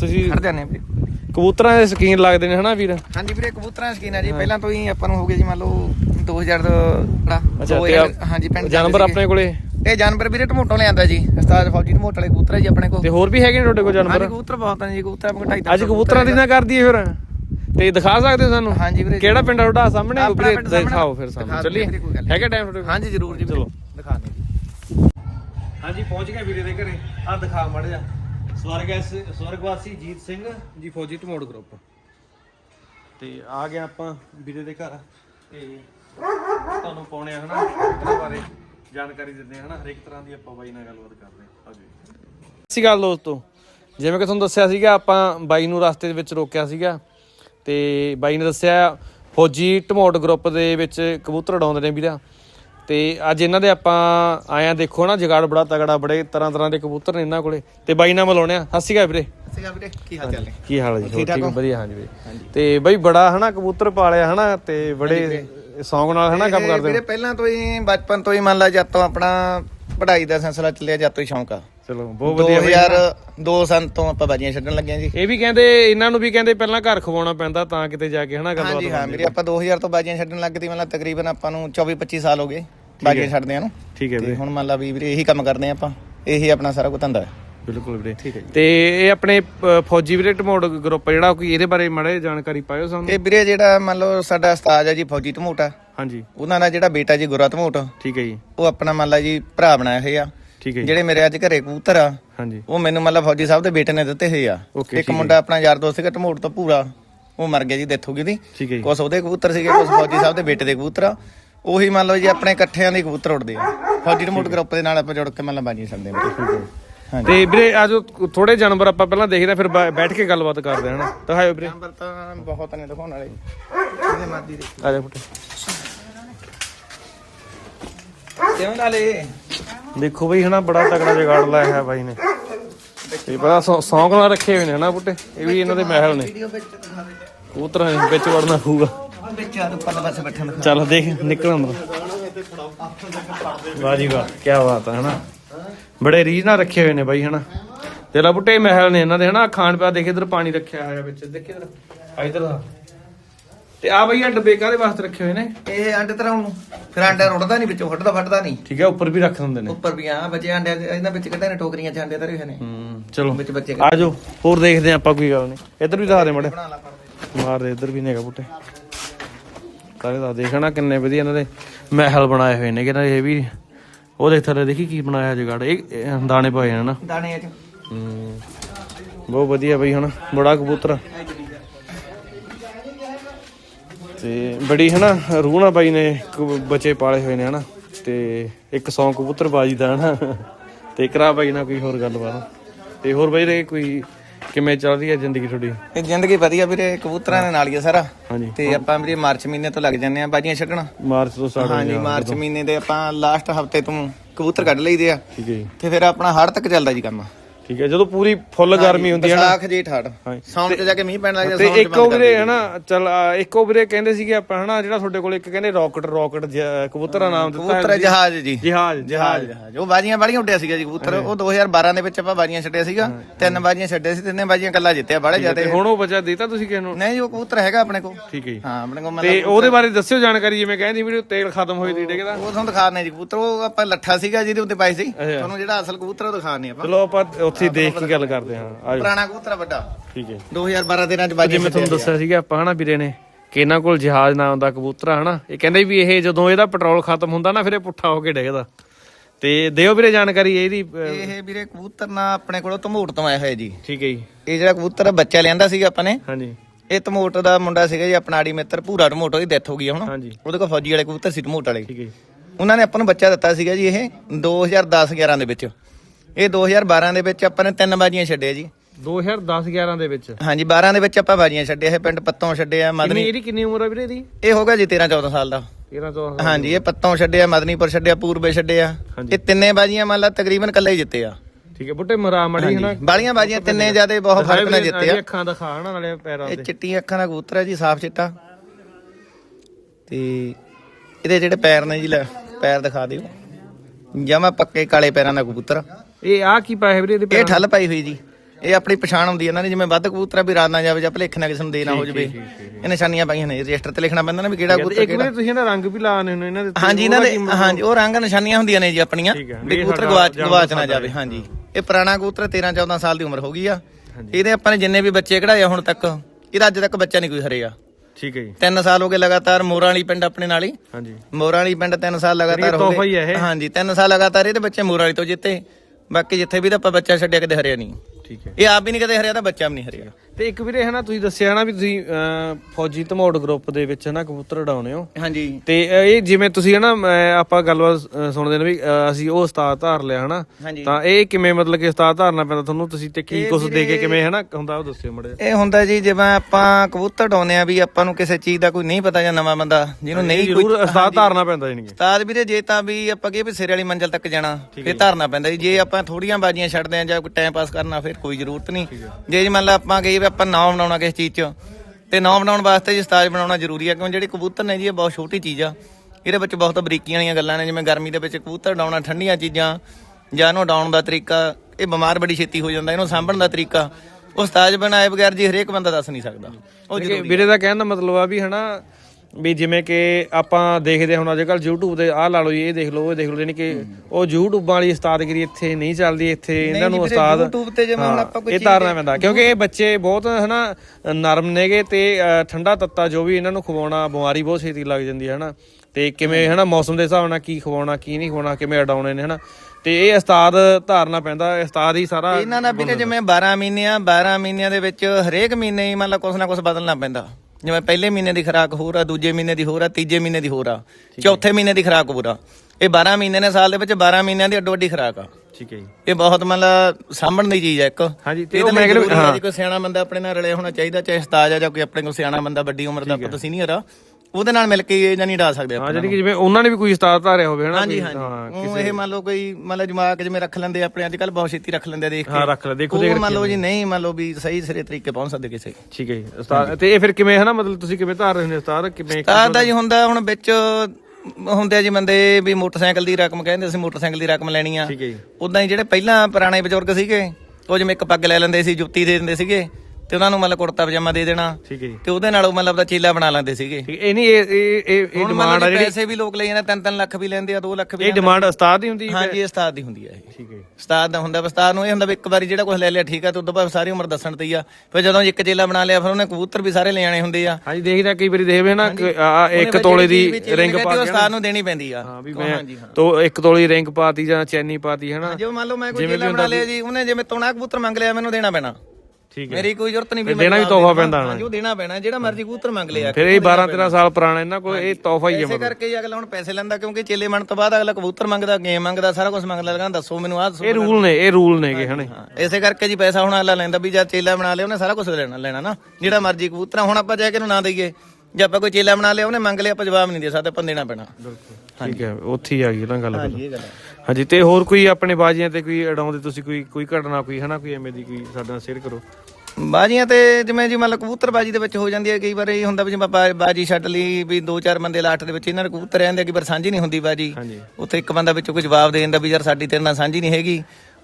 ਤੁਸੀਂ ਖੜ ਜਾਂਦੇ ਆ ਵੀਰੇ। ਕਬੂਤਰਾਂ ਦੇ ਸ਼ਕੀਨ ਲੱਗਦੇ ਨੇ ਹਨਾ ਵੀਰ? ਹਾਂਜੀ ਵੀਰੇ ਕਬੂਤਰਾਂ ਦੀ ਸ਼ਕੀਨ ਆ ਜੀ। ਪਹਿਲਾਂ ਤੋਂ ਹੀ ਆਪਾਂ ਨੂੰ ਹੋ ਗਿਆ ਜੀ ਮੰਨ ਲਓ 2000 ਦਾ ਅੱਛਾ ਤੇ ਹਾਂਜੀ ਪਿੰਡ ਜਾਨਵਰ ਆਪਣੇ ਕੋਲੇ? ਇਹ ਜਾਨਵਰ ਵੀਰੇ ਟਮੋਟੋ ਲਿਆਂਦਾ ਜੀ ਉਸਤਾਦ ਫੌਜੀ ਟਮੋਟ ਵਾਲੇ ਕਬੂਤਰ ਆ ਜੀ ਆਪਣੇ ਕੋਲ। ਤੇ ਹੋਰ ਵੀ ਹੈਗੇ ਨੇ ਤੁਹਾਡੇ ਕੋਲ ਹਾਂਜੀ ਜਾਨਵਰ? ਕਬੂਤਰ ਬਹੁਤ ਆ ਜੀ ਕਬੂਤਰ ਆਪਣੇ ਕੋਲ ਢਾਈ ਅੱਜ ਕਬੂਤਰਾਂ ਦੀ ਨਾ ਕਰਦੀ ਫਿਰ। ਤੇ ਦਿਖਾ ਸਕਦੇ ਹੋ ਸਾਨੂੰ? ਹਾਂਜੀ ਵੀਰੇ ਕਿਹੜਾ ਪਿੰਡ ਆ ਤੁਹਾਡਾ? ਸਾਹਮਣੇ? ਆਪਣਾ ਵੀਰੇ ਪਿੰਡ ਸਾਹਮਣੇ। ਦਿਖਾਓ ਫਿਰ ਸਾਨੂੰ। ਦਿਖਾ ਚੱਲੀਏ। ਦਿੰਦੇ ਵੀਰੇ, ਕੋਈ ਗੱਲ ਨੀ। ਹੈਗਾ ਟਾਈਮ ਤੁਹਾਡੇ ਕੋਲ? ਹਾਂਜੀ ਜ਼ਰੂਰ ਜੀ ਚਲੋ। ਦਿਖਾ ਦੇ ਹਾਂਜੀ ਪਹੁੰਚ ਗਏ ਵੀਰੇ ਦੇ ਘਰੇ। ਆ ਦਿਖਾ ਮੜ ਜਾ ਸਵਰਗਸ ਸਵਰਗਵਾਸੀ ਜੀਤ ਸਿੰਘ ਜੀ ਫੌਜੀ ਟਮੋੜ ਗਰੁੱਪ ਤੇ ਆ ਗਏ ਆਪਾਂ ਵੀਰੇ ਦੇ ਘਰ। ਤੇ ਤੁਹਾਨੂੰ ਪਾਉਣੇ ਆ ਹਨਾ ਇਹਨਾਂ ਬਾਰੇ ਜਾਣਕਾਰੀ ਦਿੰਦੇ ਆ ਹਨਾ। ਹਰੇਕ ਤਰ੍ਹਾਂ ਦੀ ਆਪਾਂ ਬਾਈ ਨਾਲ ਗੱਲਬਾਤ ਕਰਦੇ ਆ। ਆਜੋ ਸਤਿ ਗੱਲ ਦੋਸਤੋ। ਜਿਵੇਂ ਕਿ ਤੁਹਾਨੂੰ ਦੱਸਿਆ ਸੀਗਾ ਆਪਾਂ ਬਾਈ ਨੂੰ ਰਸਤੇ ਦੇ ਵਿੱਚ ਰੋਕਿਆ ਸੀਗਾ। ਤੇ ਬਾਈ ਨੇ ਦੱਸਿਆ ਫੌਜੀ ਟਮੋਟ ਗਰੁੱਪ ਦੇ ਵਿੱਚ ਕਬੂਤਰ ਉਡਾਉਂਦੇ ਨੇ ਵੀਰਾ। ਤੇ ਅੱਜ ਇਹਨਾਂ ਦੇ ਆਪਾਂ ਆਇਆ ਦੇਖੋ ਨਾ ਜਗਾੜ ਬੜਾ ਤਗੜਾ ਬੜੇ ਤਰ੍ਹਾਂ ਤਰ੍ਹਾਂ ਦੇ ਕਬੂਤਰ ਨੇ ਇਹਨਾਂ ਕੋਲੇ। ਤੇ ਬਾਈ ਨਾਲ ਮਿਲਾਉਣੇ ਆ ਸਤਿ ਸ਼੍ਰੀ ਅਕਾਲ ਵੀਰੇ। ਸੀਗਾ ਵੀਰੇ ਕੀ ਹਾਲ ਚਾਲ ਨੇ? ਕੀ ਹਾਲ ਹੈ ਜੀ? ਠੀਕ? ਵਧੀਆ ਹਾਂਜੀ ਵੀਰੇ ਤੇ ਬਾਈ ਬੜਾ ਹਨਾ ਕਬੂਤਰ ਪਾਲਿਆ ਹਨਾ ਤੇ ਬੜੇ ਸੌਂਗ ਨਾਲ ਹਨਾ ਕੰਮ ਕਰਦੇ ਵੀਰੇ ਪਹਿਲਾਂ ਤੋਂ ਹੀ ਬਚਪਨ ਤੋਂ ਹੀ ਮੰਨ ਲਾ ਜਦ ਤੋਂ ਆਪਣਾ ਪੜ੍ਹਾਈ ਦਾ ਸਿਲਸਿਲਾ ਚੱਲਿਆ ਜਦ ਤੋਂ ਹੀ ਸ਼ੌਂਕ ਆ। ਚਲੋ ਬਹੁਤ ਵਧੀਆ ਬਾਈ। 2002 ਸਨ ਤੋਂ ਆਪਾਂ ਬਾਜੀਆਂ ਛੱਡਣ ਲੱਗੇ ਆ ਜੀ। ਇਹ ਵੀ ਕਹਿੰਦੇ ਇਹਨਾਂ ਨੂੰ ਵੀ ਕਹਿੰਦੇ ਪਹਿਲਾਂ ਘਰ ਖਵਾਉਣਾ ਪੈਂਦਾ ਤਾਂ ਕਿਤੇ ਜਾ ਕੇ ਹਨਾ ਗੱਲਬਾਤ ਹਾਂਜੀ ਹਾਂ ਵੀਰੇ ਆਪਾਂ 2000 ਤੋਂ ਬਾਜੀਆਂ ਛੱਡਣ ਲੱਗੇ ਤੀ ਮਤਲਬ ਤਕਰੀਬਨ ਆਪਾਂ ਨੂੰ 24 25 ਸਾਲ ਹੋ ਗਏ ਬਾਜੀਆਂ ਛੱਡਦੇ ਆ ਨੂੰ। ਠੀਕ ਹੈ ਤੇ ਵੀਰੇ। ਹੁਣ ਮੰਨ ਲਾ ਵੀ ਵੀਰੇ ਇਹੀ ਕੰਮ ਕਰਦੇ ਆ ਆਪਾਂ ਇਹੀ ਆਪਣਾ ਸਾਰਾ ਕੁਝ ਧੰਦਾ ਹੈ। ਬਿਲਕੁਲ ਵੀਰੇ। ਠੀਕ ਹੈ ਤੇ ਇਹ ਆਪਣੇ ਅ, ਫੌਜੀ ਵੀਰੇ ਟਮੋੜ ਗਰੁੱਪ ਜਿਹੜਾ ਕੋਈ ਇਹਦੇ ਬਾਰੇ ਮਾੜੇ ਜਾਣਕਾਰੀ ਪਾਇਓ ਸਾਨੂੰ। ਇਹ ਵੀਰੇ ਜਿਹੜਾ ਮੰਨ ਲਓ ਸਾਡਾ ਉਸਤਾਦ ਹੈ ਜੀ ਫੌਜੀ ਧਮੋਟਾ ਹਾਂਜੀ। ਉਹਨਾਂ ਦਾ ਜਿਹੜਾ ਬੇਟਾ ਜੀ ਗੁਰਾ ਧਮੋਟ ਠੀਕ ਹੈ ਜੀ। ਉਹ ਆਪਣਾ ਮੰਨ ਲਾ ਜੀ ਭਰਾ ਬਣਾਏ ਹੋਏ ਆ ਠੀਕ ਹੈ ਜੀ। ਜਿਹੜੇ ਮੇਰੇ ਅੱਜ ਘਰੇ ਕਬੂਤਰ ਆ ਹਾਂਜੀ। ਉਹ ਮੈਨੂੰ ਲਾ ਫੌਜੀ ਸਾਹਿਬ ਦੇ ਬੇਟੇ ਨੇ ਦਿੱਤੇ ਹੋਏ ਆ। Okay, ਇੱਕ ਮੁੰਡਾ ਆਪਣਾ ਯਾਰ ਦੋਸਤ ਸੀਗਾ ਧਮੋਟ ਤੋਂ ਪੂਰਾ ਉਹ ਮਰ ਗਿਆ ਜੀ ਡੈਥ ਹੋ ਗਈ ਦੀ ਠੀਕ ਹੈ ਜੀ। ਕੁਛ ਉਹਦੇ ਕਬੂਤਰ ਸੀਗੇ ਕੁਛ ਫੌਜੀ ਸਾਹਿਬ ਦੇ ਬੇਟੇ ਦੇ ਕਬੂਤਰ ਆ। ਉਹੀ ਮੰਨ ਲਓ ਜੀ ਆਪਣੇ ਇਕੱਠਿਆਂ ਦੇ ਕਬੂਤਰ ਉੱਡਦੇ ਆ। ਫੌਜੀ ਰਿਮੋਟ ਗਰੁੱਪ ਦੇ ਨਾਲ ਆਪਾਂ ਜੁੜ ਕੇ ਮੰਨ ਬਾਜੀ ਛੱਡਦੇ ਹਾਂ ਹਾਂਜੀ। ਤੇ ਵੀਰੇ ਆਜੋ ਥੋੜੇ ਜਾਨਵਰ ਆਪਾਂ ਪਹਿਲਾਂ ਦੇਖਦੇ ਹਾਂ ਫਿਰ ਬੈ- ਬੈਠ ਕੇ ਗੱਲਬਾਤ ਕਰਦੇ ਹਾਂ ਹਨਾ? ਦਿਖਾਇਓ ਵੀਰੇ। ਨੰਬਰ ਤਾਂ ਬਹੁਤ ਨੇ ਦਿਖਾਉਣ ਵਾਲੇ। ਇਹਦੇ ਮਰਦੀ ਦੇ ਆ ਜਾ ਫੁੱਟੇ ਕਿਉਂ ਨਾਲੇ? ਦੇਖੋ ਬਈ ਹਨਾ ਬੜਾ ਤਕੜਾ ਜਗਾੜ ਲਾਇਆ ਹੈ ਬਾਈ ਨੇ। ਤੇ ਬੜਾ ਸ਼ੌਂਕ ਨਾਲ ਰੱਖੇ ਹੋਏ ਨੇ ਹਨਾ ਬੁੱਟੇ ਇਹ ਵੀ ਇਹਨਾਂ ਦੇ ਮਹਿਲ ਨੇ। ਕਬੂਤਰਾਂ ਦੇ ਵਿੱਚ ਵੜਨਾ ਪਊਗਾ। ਵਿੱਚ ਆ ਉੱਪਰ ਪਾਸੇ ਬੈਠਣ ਦਿਖਾ। ਚੱਲ ਦੇਖ ਨਿਕਲ ਅੰਦਰ। ਵਾਹ ਜੀ ਵਾਹ ਕੀ ਬਾਤ ਹੈ ਹਨਾ। ਬੜੇ ਰੀਝ ਨਾਲ ਰੱਖੇ ਹੋਏ ਨੇ ਬਾਈ ਹਨਾ। ਤੇਰਾ ਬੁੱਟੇ ਮਹਿਲ ਨੇ ਇਹਨਾਂ ਦੇ ਹਨਾ। ਖਾਣ ਪਿਆ ਦੇਖ ਇਧਰ ਪਾਣੀ ਰੱਖਿਆ ਹੋਇਆ ਵਿੱਚ ਦੇਖੇ ਇਧਰ। ਇਧਰ ਆ। ਤੇ ਆ ਬਈ ਆ ਡੱਬੇ ਕਾਹਦੇ ਵਾਸਤੇ ਰੱਖੇ ਹੋਏ ਨੇ। ਇਹ ਅੰਡੇ ਤਰ੍ਹਾਂ ਨੂੰ ਫਿਰ ਅੰਡਾ ਰੁੜਦਾ ਨਹੀਂ ਵਿੱਚੋਂ ਫਟਦਾ ਫਟਦਾ ਨਹੀਂ। ਠੀਕ ਹੈ ਉੱਪਰ ਵੀ ਰੱਖ ਦਿੰਦੇ ਨੇ। ਉੱਪਰ ਵੀ ਆ ਬੱਚੇ ਅੰਡੇ ਇਹਨਾਂ ਵਿੱਚ ਕੱਢੇ ਨੇ ਟੋਕਰੀਆਂ ਚ ਅੰਡੇ ਧਰੇ ਹੋਏ ਨੇ। ਹੂੰ ਚਲੋ। ਵਿੱਚ ਬੱਚੇ ਆ ਜਾਓ ਹੋਰ ਦੇਖਦੇ ਆਪਾਂ ਕੋਈ ਗੱਲ ਨਹੀਂ। ਇੱਧਰ ਵੀ ਦਿਖਾ ਦੇ ਮੜੇ। ਮਾਰ ਦੇ ਇੱਧਰ ਵੀ ਨੇਗਾ ਬੁੱਟੇ। ਸਾਰੇ ਦਾ ਦੇਖਣਾ ਕਿੰਨੇ ਵਧੀਆ ਇਹਨਾਂ ਦੇ ਮਹਿਲ ਬਣਾਏ ਹੋਏ ਨੇ ਕਿਹਨਾਂ ਇਹ ਵੀ। ਉਹ ਦੇਖ ਥੱਲੇ ਦੇਖੀ ਕੀ ਬਣਾਇਆ ਜਗਾੜ ਇਹ ਇਹ ਦਾਣੇ ਪਾਏ ਨੇ ਨਾ। ਦਾਣੇ ਆ ਚ। ਹੂੰ ਬਹੁਤ ਵਧੀਆ ਬਈ ਹੁਣ ਬੜਾ ਕਬੂਤਰ ਤੇ ਬੜੀ ਹਨਾ ਰੂਹਣਾ ਬਾਈ ਨੇ ਬੱਚੇ ਪਾਲੇ ਹੋਏ ਨੇ ਹਨਾ ਤੇ ਇੱਕ ਸੌ ਕਬੂਤਰ ਬਾਜੀ ਦਾ ਹਨਾ ਤੇ ਕਰਾ ਬਾਈ ਨਾਲ ਕੋਈ ਹੋਰ ਗੱਲਬਾਤ। ਤੇ ਹੋਰ ਬਾਈ ਰੇ ਕੋਈ ਕਿਵੇਂ ਚੱਲ ਰਹੀ ਹੈ ਜ਼ਿੰਦਗੀ ਤੁਹਾਡੀ? ਇਹ ਜ਼ਿੰਦਗੀ ਵਧੀਆ ਵੀਰੇ ਕਬੂਤਰਾਂ ਦੇ ਨਾਲ ਹੀ ਆ ਸਾਰਾ। ਹਾਂਜੀ। ਤੇ ਆਪਾਂ ਵੀਰੇ ਮਾਰਚ ਮਹੀਨੇ ਤੋਂ ਲੱਗ ਜੰਨੇ ਆ ਬਾਜੀਆਂ ਛੱਡਣ। ਮਾਰਚ ਤੋਂ ਸਟਾਰਟ ਹਾਂਜੀ ਮਾਰਚ ਮਹੀਨੇ ਦੇ ਆਪਾਂ ਲਾਸਟ ਹਫ਼ਤੇ ਤੋਂ ਕਬੂਤਰ ਕੱਢ ਲਈਦੇ ਆ। ਠੀਕ ਹੈ ਜੀ। ਤੇ ਫਿਰ ਆਪਣਾ ਹੜ ਤੱਕ ਚੱਲਦਾ ਜੀ ਕੰਮ। ਠੀਕ ਹੈ ਜਦੋਂ ਪੂਰੀ ਫੁੱਲ ਗਰਮੀ ਹੁੰਦੀ ਹੈ ਨਾ। ਵਿਸਾਖ ਜੇਠ ਹੜ। ਸੌਣ ਚ ਜਾ ਕੇ ਮੀਂਹ ਪੈਣ ਲੱਗ ਤੇ ਜਾਂਦਾ ਚ ਇੱਕ ਵੀਰੇ ਦਈਦੇ। ਹਨਾ ਚਲ ਇੱਕ ਉਹ ਵੀਰੇ ਕਹਿੰਦੇ ਸੀਗੇ ਆਪਾਂ ਹਨਾ ਜਿਹੜਾ ਤੁਹਾਡੇ ਕੋਲ ਇੱਕ ਕਹਿੰਦੇ ਰਾਕਟ ਰਾਕਟ ਕਬੂਤਰ ਦਾ ਨਾਮ ਦਿੱਤਾ ਕਬੂਤਰ ਜਹਾਜ਼ ਜੀ। ਜਹਾਜ਼ ਜਹਾਜ਼ ਉਹ ਬਾਜੀਆਂ ਬਾੜੀਆਂ ਉੱਡਿਆ ਸੀਗਾ ਜੀ ਕਬੂਤਰ। ਉਹ 2012 ਦੇ ਵਿੱਚ ਆਪਾਂ ਬਾਜੀਆਂ ਛੱਡਿਆ ਸੀਗਾ। ਤਿੰਨ ਬਾਜੀਆਂ ਛੱਡੇ ਸੀ ਤਿੰਨੇ ਬਾਜੀਆਂ ਕੱਲਾ ਜਿੱਤਿਆ ਬਾੜੇ ਤੇ ਜਿਆਦੇ। ਹੁਣ ਉਹ ਬੱਚਾ ਦਿੱਤਾ ਤੁਸੀਂ ਕਿਸ ਨੂੰ? ਨਹੀਂ ਉਹ ਕਬੂਤਰ ਹੈਗਾ ਆਪਣੇ ਕੋਲ। ਠੀਕ ਹੈ ਹਾਂ ਆਪਣੇ ਕੋਲ ਤੇ ਉਹਦੇ ਬਾਰੇ ਦੱਸਿਓ ਜਾਣਕਾਰੀ ਜਿਵੇਂ ਕਹਿੰਦੀ ਵੀਡੀਓ ਤੇਲ ਖਤਮ ਹੋਈ ਦੀ ਡੇਗਦਾ ਉਹ ਤੁਹਾਨੂੰ ਦਿਖਾਣੇ ਜੀ ਕਬੂਤਰ। ਉਹ ਆਪਾਂ ਲੱਠਾ ਸੀਗਾ ਜਿਹਦੇ ਉੱਤੇ ਪਾਈ ਸੀ। ਤੁਹਾਨੂੰ ਜਿਹੜਾ ਅਸਲ ਕਬੂਤਰ ਉਹ ਦਿਖਾਣੇ ਆਪਾਂ। ਚਲੋ ਆਪਾਂ ਉੱਥੇ ਦੇਖ ਕੇ ਗੱਲ ਕਰਦੇ ਹਾਂ ਆਜੋ ਪੁਰਾਣਾ ਕਬੂਤਰ ਆ ਵੱਡਾ। ਠੀਕ ਹੈ। 2012 ਦੇ ਨਾਲ ਬਾਜੀ ਜਿਵੇਂ ਤੁਹਾਨੂੰ ਦੱਸਿਆ ਸੀਗਾ ਆਪਾਂ ਹਨਾ ਵੀਰੇ ਨੇ ਕਿ ਇਹਨਾਂ ਕੋਲ ਜਹਾਜ਼ ਨਾਮ ਦਾ ਕਬੂਤਰ ਆ ਹਨਾ। ਇਹ ਕਹਿੰਦੇ ਵੀ ਇਹ ਜਦੋਂ ਇਹਦਾ ਪੈਟਰੋਲ ਖਤਮ ਹੁੰਦਾ ਨਾ ਫਿਰ ਇਹ ਪੁੱਠਾ ਹੋ ਕੇ ਡਿੱਗਦਾ। ਤੇ ਦਿਓ ਵੀਰੇ ਜਾਣਕਾਰੀ ਇਹਦੀ ਅਹ, ਇਹ ਵੀਰੇ ਕਬੂਤਰ ਨਾ ਆਪਣੇ ਕੋਲੋਂ ਧਮੂਟ ਤੋਂ ਆਇਆ ਹੋਇਆ ਜੀ। ਠੀਕ ਹੈ ਜੀ। ਇਹ ਜਿਹੜਾ ਕਬੂਤਰ ਬੱਚਾ ਲਿਆਂਦਾ ਸੀਗਾ ਆਪਾਂ ਨੇ। ਹਾਂਜੀ। ਇਹ ਧਮੋਟ ਦਾ ਮੁੰਡਾ ਸੀਗਾ ਜੀ ਆਪਣਾ ਆੜੀ ਮਿੱਤਰ ਭੂਰਾ ਧਮੋਟ ਉਹਦੀ ਡੈਥ ਹੋ ਗਈ ਆ ਹੁਣ। ਹਾਂਜੀ। ਉਹਦੇ ਕੋਲ ਫੌਜੀ ਵਾਲੇ ਕਬੂਤਰ ਸੀ ਧਮੋਟ ਵਾਲੇ। ਠੀਕ ਹੈ ਜੀ। ਉਹਨਾਂ ਨੇ ਆਪਾਂ ਨੂੰ ਬੱਚਾ ਦਿੱਤਾ ਸੀਗਾ ਜੀ ਇਹ 2010 11 ਦੇ ਵਿੱਚ। ਇਹ 2012 ਦੇ ਵਿੱਚ ਆਪਾਂ ਨੇ ਤਿੰਨ ਬਾਜੀਆਂ ਛੱਡਿਆ ਜੀ। 2010 11 ਦੇ ਵਿੱਚ। ਹਾਂਜੀ 12 ਦੇ ਵਿੱਚ ਆਪਾਂ ਬਾਜੀਆਂ ਛੱਡਿਆ ਇਹ ਪਿੰਡ ਪੱਤੋਂ ਛੱਡਿਆ ਕਿੰਨੀ ਮਦਨੀ। ਇਹਦੀ ਕਿੰਨੀ ਉਮਰ ਆ ਵੀਰੇ ਇਹਦੀ? ਇਹ ਹੋਗਾ ਜੀ 13 14 ਸਾਲ ਦਾ। 13 ਤੋਂ ਹਾਂਜੀ ਇਹ ਪੱਤੋਂ ਛੱਡਿਆ ਮਦਨੀਪੁਰ ਛੱਡਿਆ ਪੂਰਬੇ ਛੱਡਿਆ ਹਾਂਜੀ। ਇਹ ਤਿੰਨੇ ਬਾਜੀਆਂ ਮੰਨ ਲਾ ਤਕਰੀਬਨ ਇਕੱਲੇ ਹੀ ਜਿੱਤੇ ਆ। ਠੀਕ ਹੈ ਬੁੱਟੇ ਮਰਾ ਮੜੀ ਹਨਾ? ਬਾਲੀਆਂ ਬਾਜੀਆਂ ਤਿੰਨੇ ਜਿਆਦੇ ਬਹੁਤ ਫ਼ਰਕ ਨਾਲ ਜਿੱਤੇ ਆ। ਇਹਦੀ ਅੱਖਾਂ ਦਿਖਾ ਹਨਾ ਨਾਲੇ ਪੈਰਾਂ ਇਹ ਦੇ ਚਿੱਟੀਆਂ ਅੱਖਾਂ ਦਾ ਕਬੂਤਰ ਹੈ ਜੀ ਸਾਫ਼ ਚਿੱਟਾ। ਤੇ ਇਹਦੇ ਜਿਹੜੇ ਪੈਰ ਨੇ ਜੀ ਲੈ ਪੈਰ ਦਿਖਾ ਦਿਓ। ਜਮਾ ਪੱਕੇ ਕਾਲੇ ਪੈਰਾਂ ਦਾ ਕਬੂਤਰ ਇਹ ਆ ਕੀ ਪਾਇਆ ਵੀਰੇ ਇਹਦੇ ਇਹ ਠੱਲ ਪਾਈ ਹੋਈ ਜੀ। ਇਹ ਆਪਣੀ ਪਛਾਣ ਹੁੰਦੀ ਹੈ ਇਹਨਾਂ ਦੀ ਜਿਵੇਂ ਵੱਧ ਕਬੂਤਰ ਵੀ ਰਾਤ ਨਾ ਜਾਵੇ ਜਾਂ ਭਲੇਖ ਨਾ ਕਿਸੇ ਨੂੰ ਦੇ ਨਾ ਹੋ ਜਾਵੇ। ਇਹ ਨਿਸ਼ਾਨੀਆਂ ਪਾਈਆਂ ਨੇ ਰਜਿਸਟਰ ਤੇ ਲਿਖਣਾ ਪੈਂਦਾ ਨਾ ਵੀ ਕਿਹੜਾ ਕਬੂਤਰ ਇੱਕ ਵੀਰੇ ਤੁਸੀਂ ਇਹਨਾਂ ਰੰਗ ਵੀ ਲਾਣੇ ਹੁੰਦੇ ਇਹਨਾਂ ਦੇ। ਹਾਂਜੀ ਇਹਨਾਂ ਦੇ ਹਾਂਜੀ ਉਹ ਰੰਗ ਨਿਸ਼ਾਨੀਆਂ ਹੁੰਦੀਆਂ ਨੇ ਜੀ ਆਪਣੀਆਂ। ਵੀ ਕਬੂਤਰ ਗਵਾਚ ਗਵਾਚ ਨਾ ਜਾਵੇ ਹਾਂਜੀ। ਇਹ ਪੁਰਾਣਾ ਕਬੂਤਰ 13 14 ਸਾਲ ਦੀ ਉਮਰ ਹੋ ਗਈ ਆ। ਇਹਦੇ ਆਪਾਂ ਨੇ ਜਿੰਨੇ ਵੀ ਬੱਚੇ ਕਢਾਏ ਹੁਣ ਤੱਕ ਇਹਦਾ ਅੱਜ ਤੱਕ ਬੱਚਾ ਨਹੀਂ ਕੋਈ ਹਰਿਆ ਠੀਕ ਹੈ ਜੀ। 3 ਸਾਲ ਹੋ ਗਏ ਲਗਾਤਾਰ ਮੋਰਾਂ ਵਾਲੀ ਪਿੰਡ ਆਪਣੇ ਨਾਲ ਹੀ। ਹਾਂਜੀ। ਮੋਰਾਂ ਵਾਲੀ ਪਿੰਡ 3 ਸਾਲ ਲਗਾਤਾਰ ਹੋ ਗਏ। ਹਾਂਜੀ 3 ਸਾਲ ਲਗਾਤਾਰ ਇਹਦੇ ਬੱਚੇ ਮੋਰਾਂ ਵਾਲੀ ਤੋਂ ਜਿੱਤੇ। ਬਾਕੀ ਜਿੱਥੇ ਵੀ ਤਾਂ ਆਪਾਂ ਬੱਚਾ ਛੱਡਿਆ ਕਦੇ ਹਰਿਆ ਨਹੀਂ। ਠੀਕ ਹੈ। ਇਹ ਆਪ ਵੀ ਨਹੀਂ ਕਦੇ ਹਰਿਆ ਤਾਂ ਬੱਚਾ ਵੀ ਨਹੀਂ ਹਰਿਆ। ਤੇ ਇੱਕ ਵੀਰੇ ਹਨਾ ਤੁਸੀਂ ਦੱਸਿਆ ਹਨਾ ਵੀ ਤੁਸੀਂ ਅਹ, ਫੌਜੀ ਧਮੋੜ ਗਰੁੱਪ ਦੇ ਵਿੱਚ ਹਨਾ ਕਬੂਤਰ ਉਡਾਉਣੇ ਹੋ। ਹਾਂਜੀ। ਤੇ ਅਹ, ਇਹ ਜਿਵੇਂ ਤੁਸੀਂ ਹਨਾ ਆਪਾਂ ਗੱਲਬਾਤ ਅਹ, ਸੁਣਦੇ ਨੇ ਵੀ ਅਹ, ਅਸੀਂ ਉਹ ਉਸਤਾਦ ਧਾਰ ਲਿਆ ਹਨਾ। ਹਾਂਜੀ। ਤਾਂ ਇਹ ਕਿਵੇਂ ਮਤਲਬ ਕਿ ਉਸਤਾਦ ਧਾਰਨਾ ਪੈਂਦਾ ਤੁਹਾਨੂੰ? ਤੁਸੀਂ ਤੇ ਕੀ ਕੁਝ ਦੇ ਕੇ ਕਿਵੇਂ ਹਨਾ ਹੁੰਦਾ ਉਹ ਦੱਸਿਓ ਮੜੇ ਇਹ ਹੁੰਦਾ ਜੀ ਜਿਵੇਂ ਆਪਾਂ ਕਬੂਤਰ ਡਾਉਨੇ ਆ ਵੀ ਆਪਾਂ ਨੂੰ ਕਿਸੇ ਚੀਜ਼ ਦਾ ਕੋਈ ਨਹੀਂ ਪਤਾ ਜਾਂ ਨਵਾਂ ਬੰਦਾ ਜਿਹਨੂੰ ਨਹੀਂ ਕੋਈ ਜ਼ਰੂਰ ਉਸਤਾਦ ਧਾਰਨਾ ਪੈਂਦਾ ਜਾਨੀ ਕਿ। ਉਸਤਾਦ ਵੀਰੇ ਜੇ ਤਾਂ ਵੀ ਆਪਾਂ ਕਹੇ ਵੀ ਸਿਰੇ ਵਾਲੀ ਮੰਜ਼ਲ ਤੱਕ ਜਾਣਾ ਫਿਰ ਧਰਨਾ ਪੈਂਦਾ ਜੀ। ਜੇ ਆਪਾਂ ਥੋੜੀਆਂ ਬਾਜੀਆਂ ਛੱਡਦੇ ਆ ਜਾਂ ਕੋਈ ਟਾਈਮ ਪਾਸ ਕਰਨਾ ਫਿਰ ਕੋਈ ਜ਼ਰੂਰਤ ਨਹੀਂ। ਜੇ ਜੀ ਮੰਨ ਲਾ ਆਪਾਂ ਕਹੇ ਵੀ ਆਪਾਂ ਨਾਮ ਬਣਾਉਣਾ ਕਿਸੇ ਚੀਜ਼ 'ਚ। ਤੇ ਨਾਮ ਬਣਾਉਣ ਵਾਸਤੇ ਜੀ ਉਸਤਾਦ ਬਣਾਉਣਾ ਜ਼ਰੂਰੀ ਆ ਕਿਉਂ ਜਿਹੜੀ ਕਬੂਤਰ ਨੇ ਜੀ ਇਹ ਬਹੁਤ ਛੋਟੀ ਚੀਜ਼ ਆ। ਇਹਦੇ ਵਿੱਚ ਬਹੁਤ ਬਰੀਕੀਆਂ ਵਾਲੀਆਂ ਗੱਲਾਂ ਨੇ ਜਿਵੇਂ ਗਰਮੀ ਦੇ ਵਿੱਚ ਕਬੂਤਰ ਡਾਉਣਾ ਠੰਡੀਆਂ ਚੀਜ਼ਾਂ ਜਾਂ ਇਹਨੂੰ ਡਾਉਣ ਦਾ ਤਰੀਕਾ ਇਹ ਬਿਮਾਰ ਬੜੀ ਛੇਤੀ ਹੋ ਜਾਂਦਾ ਇਹਨੂੰ ਸਾਂਭਣ ਦਾ ਤਰੀਕਾ। ਉਸਤਾਦ ਬਣਾਏ ਬਗੈਰ ਜੀ ਹਰੇਕ ਬੰਦਾ ਦੱਸ ਨਹੀਂ ਸਕਦਾ। ਉਹ ਵੀਰੇ ਦਾ ਕਹਿਣ ਦਾ ਮਤਲਬ ਆ ਵੀ ਹਨਾ ਵੀ ਜਿਵੇਂ ਕਿ ਆਪਾਂ ਦੇਖਦੇ ਹੁਣ ਅੱਜ ਕੱਲ YouTube ਤੇ ਆਹ ਲਾ ਲਓ ਜੀ ਇਹ ਦੇਖ ਲਓ ਉਹ ਦੇਖ ਲਓ ਯਾਨੀ ਕਿ ਉਹ YouTube ਵਾਲੀ ਉਸਤਾਦਗਰੀ ਇੱਥੇ ਨਹੀਂ ਚੱਲਦੀ ਇੱਥੇ ਇਹਨਾਂ ਨੂੰ ਉਸਤਾਦ YouTube ਤੇ ਜਿਵੇਂ ਹੁਣ ਆਪਾਂ ਕੋਈ ਇਹ ਧਾਰਨਾ ਪੈਂਦਾ। ਕਿਉਂਕਿ ਇਹ ਬੱਚੇ ਬਹੁਤ ਹਨਾ ਨਰਮ ਨੇਗੇ ਤੇ ਠੰਡਾ ਤੱਤਾ ਜੋ ਵੀ ਇਹਨਾਂ ਨੂੰ ਖਵਾਉਣਾ ਬਿਮਾਰੀ ਬਹੁਤ ਛੇਤੀ ਲੱਗ ਜਾਂਦੀ ਹੈ ਹਨਾ। ਤੇ ਕਿਵੇਂ ਹਨਾ ਮੌਸਮ ਦੇ ਹਿਸਾਬ ਨਾਲ ਕੀ ਖਵਾਉਣਾ ਕੀ ਨਹੀਂ ਖਵਾਉਣਾ ਕਿਵੇਂ ਅਡਾਉਣੇ ਨੇ ਹਨਾ। ਤੇ ਇਹ ਉਸਤਾਦ ਧਾਰਨਾ ਪੈਂਦਾ ਉਸਤਾਦ ਹੀ ਸਾਰਾ ਇਹਨਾਂ ਦਾ ਵੀਰੇ ਜਿਵੇਂ 12 ਮਹੀਨੇ ਆ 12 ਮਹੀਨਿਆਂ ਦੇ ਵਿੱਚ ਹਰੇਕ ਮਹੀਨੇ ਹੀ ਮੰਨ ਲਾ ਕੁਛ ਨਾ ਕੁਛ ਬਦਲਣਾ ਪੈਂਦਾ। ਜਿਵੇਂ ਪਹਿਲੇ ਮਹੀਨੇ ਦੀ ਖੁਰਾਕ ਹੋਰ ਆ ਦੂਜੇ ਮਹੀਨੇ ਦੀ ਹੋਰ ਆ ਤੀਜੇ ਮਹੀਨੇ ਦੀ ਹੋਰ ਆ ਚੌਥੇ ਮਹੀਨੇ ਦੀ ਖੁਰਾਕ ਹੋਰ ਆ। ਇਹ 12 ਮਹੀਨੇ ਨੇ ਸਾਲ ਦੇ ਵਿੱਚ 12 ਮਹੀਨਿਆਂ ਦੀ ਅੱਡੋ ਅੱਡੀ ਖੁਰਾਕ ਆ। ਠੀਕ ਹੈ ਜੀ। ਇਹ ਬਹੁਤ ਮੰਨ ਲਾ ਸਾਂਭਣ ਦੀ ਚੀਜ਼ ਆ ਇੱਕ। ਹਾਂਜੀ ਤੇ ਮੈਂ ਕਹਿੰਦਾ ਕੋਈ ਸਿਆਣਾ ਬੰਦਾ ਆਪਣੇ ਨਾਲ ਰਲਿਆ ਹੋਣਾ ਚਾਹੀਦਾ ਚਾਹੇ ਉਸਤਾਦ ਆ ਜਾਂ ਕੋਈ ਆਪਣੇ ਕੋਲ ਸਿਆਣਾ ਬੰਦਾ ਵੱਡੀ ਉਮਰ ਦਾ ਪੁੱਤ ਸੀਨੀਅਰ ਆ ਉਹਦੇ ਨਾਲ ਮਿਲ ਕੇ ਜਾਨੀ ਡਾ ਸਕਦੇ ਹਾਂ ਜਿਹੜੀ ਕਿ ਜਿਵੇਂ ਉਹਨਾਂ ਨੇ ਵੀ ਕੋਈ ਉਸਤਾਦ ਧਾਰਿਆ ਹੋਵੇ ਹਨਾ ਹਾਂਜੀ ਹਾਂਜੀ। ਹਾਂ ਉਹ ਇਹ ਮੰਨ ਲਓ ਕੋਈ ਮੰਨ ਲਓ ਜਮਾਕ ਜਿਵੇਂ ਰੱਖ ਲੈਂਦੇ ਆਪਣੇ ਅੱਜ ਕੱਲ ਬਹੁਤ ਛੇਤੀ ਰੱਖ ਲੈਂਦੇ ਦੇਖ ਕੇ। ਹਾਂ ਰੱਖ ਲੈ ਦੇਖੋ ਉਹ ਮੰਨ ਲਓ ਜੀ ਨਹੀਂ ਮੰਨ ਲਓ ਵੀ ਸਹੀ ਸਿਰੇ ਤਰੀਕੇ ਪਹੁੰਚ ਸਕਦੇ ਕਿਸੇ। ਠੀਕ ਹੈ ਜੀ ਉਸਤਾਦ ਤੇ ਇਹ ਫਿਰ ਕਿਵੇਂ ਹਨਾ ਮਤਲਬ ਤੁਸੀਂ ਕਿਵੇਂ ਧਾਰ ਰਹੇ ਨੇ ਉਸਤਾਦ? ਕਿਵੇਂ ਤਾਂ ਦਾ ਜੀ ਹੁੰਦਾ ਹੁਣ ਵਿੱਚ ਹੁੰਦੇ ਆ ਜੀ ਬੰਦੇ ਵੀ ਮੋਟਰਸਾਈਕਲ ਦੀ ਰਕਮ ਕਹਿੰਦੇ ਅਸੀਂ ਮੋਟਰਸਾਈਕਲ ਦੀ ਰਕਮ ਲੈਣੀ ਆ। ਠੀਕ ਹੈ ਜੀ। ਉਦਾਂ ਹੀ ਜਿਹੜੇ ਪਹਿਲਾਂ ਪੁਰਾਣੇ ਬਜ਼ੁਰਗ ਸੀਗੇ ਉਹ ਜਿਵੇਂ ਇੱਕ ਪੱਗ ਲੈ ਲੈਂਦੇ ਸੀ ਜੁੱਤੀ ਦੇ ਦਿੰਦੇ ਸੀਗੇ ਤੇ ਉਹਨਾਂ ਨੂੰ ਮਤਲਬ ਕੁੜਤਾ ਪਜਾਮਾ ਦੇ ਦੇਣਾ। ਠੀਕ ਹੈ ਜੀ। ਤੇ ਉਹਦੇ ਨਾਲ ਉਹ ਮਤਲਬ ਦਾ ਚੇਲਾ ਬਣਾ ਲੈਂਦੇ ਸੀਗੇ। ਠੀਕ ਹੈ, ਇਹ ਨਹੀਂ ਇਹ ਇਹ ਇਹ- ਡਿਮਾਂਡ ਆ ਜਿਹੜੀ ਪੈਸੇ ਵੀ ਲੋਕ ਲਈ ਜਾਂਦੇ 3-3 ਲੱਖ ਵੀ ਲੈਂਦੇ ਆ 2 ਲੱਖ ਵੀ ਇਹ ਡਿਮਾਂਡ ਉਸਤਾਦ ਦੀ ਹੁੰਦੀ ਹੈ ਹਾਂਜੀ ਉਸਤਾਦ ਦੀ ਹੁੰਦੀ ਆ ਇਹ। ਠੀਕ ਹੈ ਉਸਤਾਦ ਦਾ ਹੁੰਦਾ ਉਸਤਾਦ ਨੂੰ ਇਹ ਹੁੰਦਾ ਵੀ ਇੱਕ ਵਾਰੀ ਜਿਹੜਾ ਕੁਝ ਲੈ ਲਿਆ ਠੀਕ ਆ ਤੇ ਉਦੋਂ ਬਾਅਦ ਸਾਰੀ ਉਮਰ ਦੱਸਣ ਤੇ ਹੀ ਆ। ਫਿਰ ਜਦੋਂ ਇੱਕ ਚੇਲਾ ਬਣਾ ਲਿਆ ਫਿਰ ਉਹਨੇ ਕਬੂਤਰ ਵੀ ਸਾਰੇ ਲੈ ਜਾਣੇ ਹੁੰਦੇ ਆ। ਹਾਂਜੀ ਦੇਖਦਾ ਕਈ ਵਾਰੀ ਦੇਖਦੇ ਨਾ ਕਿ ਆ ਇੱਕ ਤੋਲੇ ਦੀ ਰਿੰਗ ਪਾ ਕੇ ਉਸਤਾਦ ਨੂੰ ਦੇਣੀ ਪੈਂਦੀ ਆ। ਹਾਂ ਵੀ ਮੈਂ ਤੋ ਇੱਕ ਤੋਲੇ ਦੀ ਰਿੰਗ ਪਾਤੀ ਜਾਂ ਚੈਨੀ ਪਾਤੀ ਹਨਾ? ਜੇ ਮੰਨ ਲਓ ਮੈਂ ਕੋਈ ਚੇਲਾ ਬਣਾ ਲਿਆ ਜੀ ਉਹਨੇ ਜਿਵੇਂ ਤੋਣਾ ਕਬੂਤਰ ਮੰਗ ਲਿਆ ਮੈਨੂੰ ਦੇਣਾ ਪੈਣਾ। ਠੀਕ ਹੈ। ਮੇਰੀ ਕੋਈ ਜ਼ਰੂਰਤ ਨਹੀਂ ਵੀ ਦੇਣਾ ਵੀ ਤੋਹਫਾ ਪੈਂਦਾ ਹਾਂ ਜੋ ਦੇਣਾ ਪੈਣਾ ਜਿਹੜਾ ਮਰਜ਼ੀ ਕਬੂਤਰ ਮੰਗ ਲਿਆ। ਫਿਰ ਇਹ 12 13 ਸਾਲ ਪੁਰਾਣਾ ਇਹਨਾਂ ਕੋਲ ਇਹ ਤੋਹਫਾ ਹੀ ਹੈ ਇਸੇ ਕਰਕੇ ਅਗਲਾ ਹੁਣ ਪੈਸੇ ਲੈਂਦਾ ਕਿਉਂਕਿ ਚੇਲੇ ਬਣ ਤੋਂ ਬਾਅਦ ਅਗਲਾ ਕਬੂਤਰ ਮੰਗਦਾ ਗੇਮ ਮੰਗਦਾ ਸਾਰਾ ਕੁਝ ਮੰਗਦਾ ਲਗਾ ਦੱਸੋ ਮੈਨੂੰ ਆਹ ਇਹ ਰੂਲ ਨੇ ਇਹ ਰੂਲ ਨੇਗੇ ਹਨੇ। ਹਾਂ, ਇਸੇ ਕਰਕੇ ਜੀ ਪੈਸਾ ਹੁਣ ਅਗਲਾ ਲੈਂਦਾ ਵੀ ਜਦ ਚੇਲਾ ਬਣਾ ਲਿਆ ਉਹਨੇ ਸਾਰਾ ਕੁਝ ਲੈਣਾ ਲੈਣਾ ਨਾ। ਜਿਹੜਾ ਮਰਜ਼ੀ ਕਬੂਤਰ ਹੁਣ ਆਪਾਂ ਜਾ ਕੇ ਨੂੰ ਨਾ ਦਈਏ। ਜੇ ਆਪਾਂ ਕੋਈ ਚੇਲਾ ਬਣਾ ਲਿਆ ਉਹਨੇ ਮੰਗ ਲਿਆ ਆਪਾਂ ਜਵਾਬ ਨਹੀਂ ਦੇ ਸਕਦੇ ਆਪਾਂ ਦੇਣਾ ਪੈਣਾ। ਠੀਕ ਹੈ ਉੱਥੇ ਹੀ ਆ ਗਈ ਨਾ ਗੱਲ ਹਾਂਜੀ ਇਹ ਗੱਲ ਹੈ। ਹਾਂਜੀ ਤੇ ਹੋਰ ਕੋਈ ਆਪਣੇ ਬਾਜੀਆਂ ਤੇ ਕੋਈ ਅਡਾਉਂਦੇ ਤੁਸੀਂ ਕੋਈ ਕੋਈ ਘਟਨਾ ਕੋਈ ਹਨਾ ਕੋਈ ਐਵੇਂ ਦੀ ਕੋਈ ਸਾਡੇ ਨਾਲ ਸ਼ੇਅਰ ਕਰੋ। ਬਾਜੀਆਂ ਤੇ ਜਿਵੇਂ ਜੀ ਮੰਨ ਲਓ ਕਬੂਤਰਬਾਜੀ ਦੇ ਵਿੱਚ ਹੋ ਜਾਂਦੀ ਹੈ ਕਈ ਵਾਰ ਇਹ ਹੁੰਦਾ ਵੀ ਜਿਵੇਂ ਆਪਾਂ ਬਾਜੀ ਛੱਡ ਲਈ ਵੀ ਦੋ ਚਾਰ ਬੰਦੇ ਲਾਟ ਦੇ ਵਿੱਚ ਇਹਨਾਂ ਦੇ ਕਬੂਤਰ ਰਹਿੰਦੇ ਕਿ ਪਰ ਸਾਂਝੀ ਨਹੀਂ ਹੁੰਦੀ ਬਾਜੀ। ਹਾਂਜੀ। ਉੱਥੇ ਇੱਕ ਬੰਦਾ ਵਿੱਚੋਂ ਕੋਈ ਜਵਾਬ ਦੇ ਦਿੰਦਾ ਵੀ ਯਾਰ ਸਾਡੀ ਤੇਰੇ ਨਾਲ ਸਾਂਝੀ ਨਹੀਂ ਹੈਗੀ।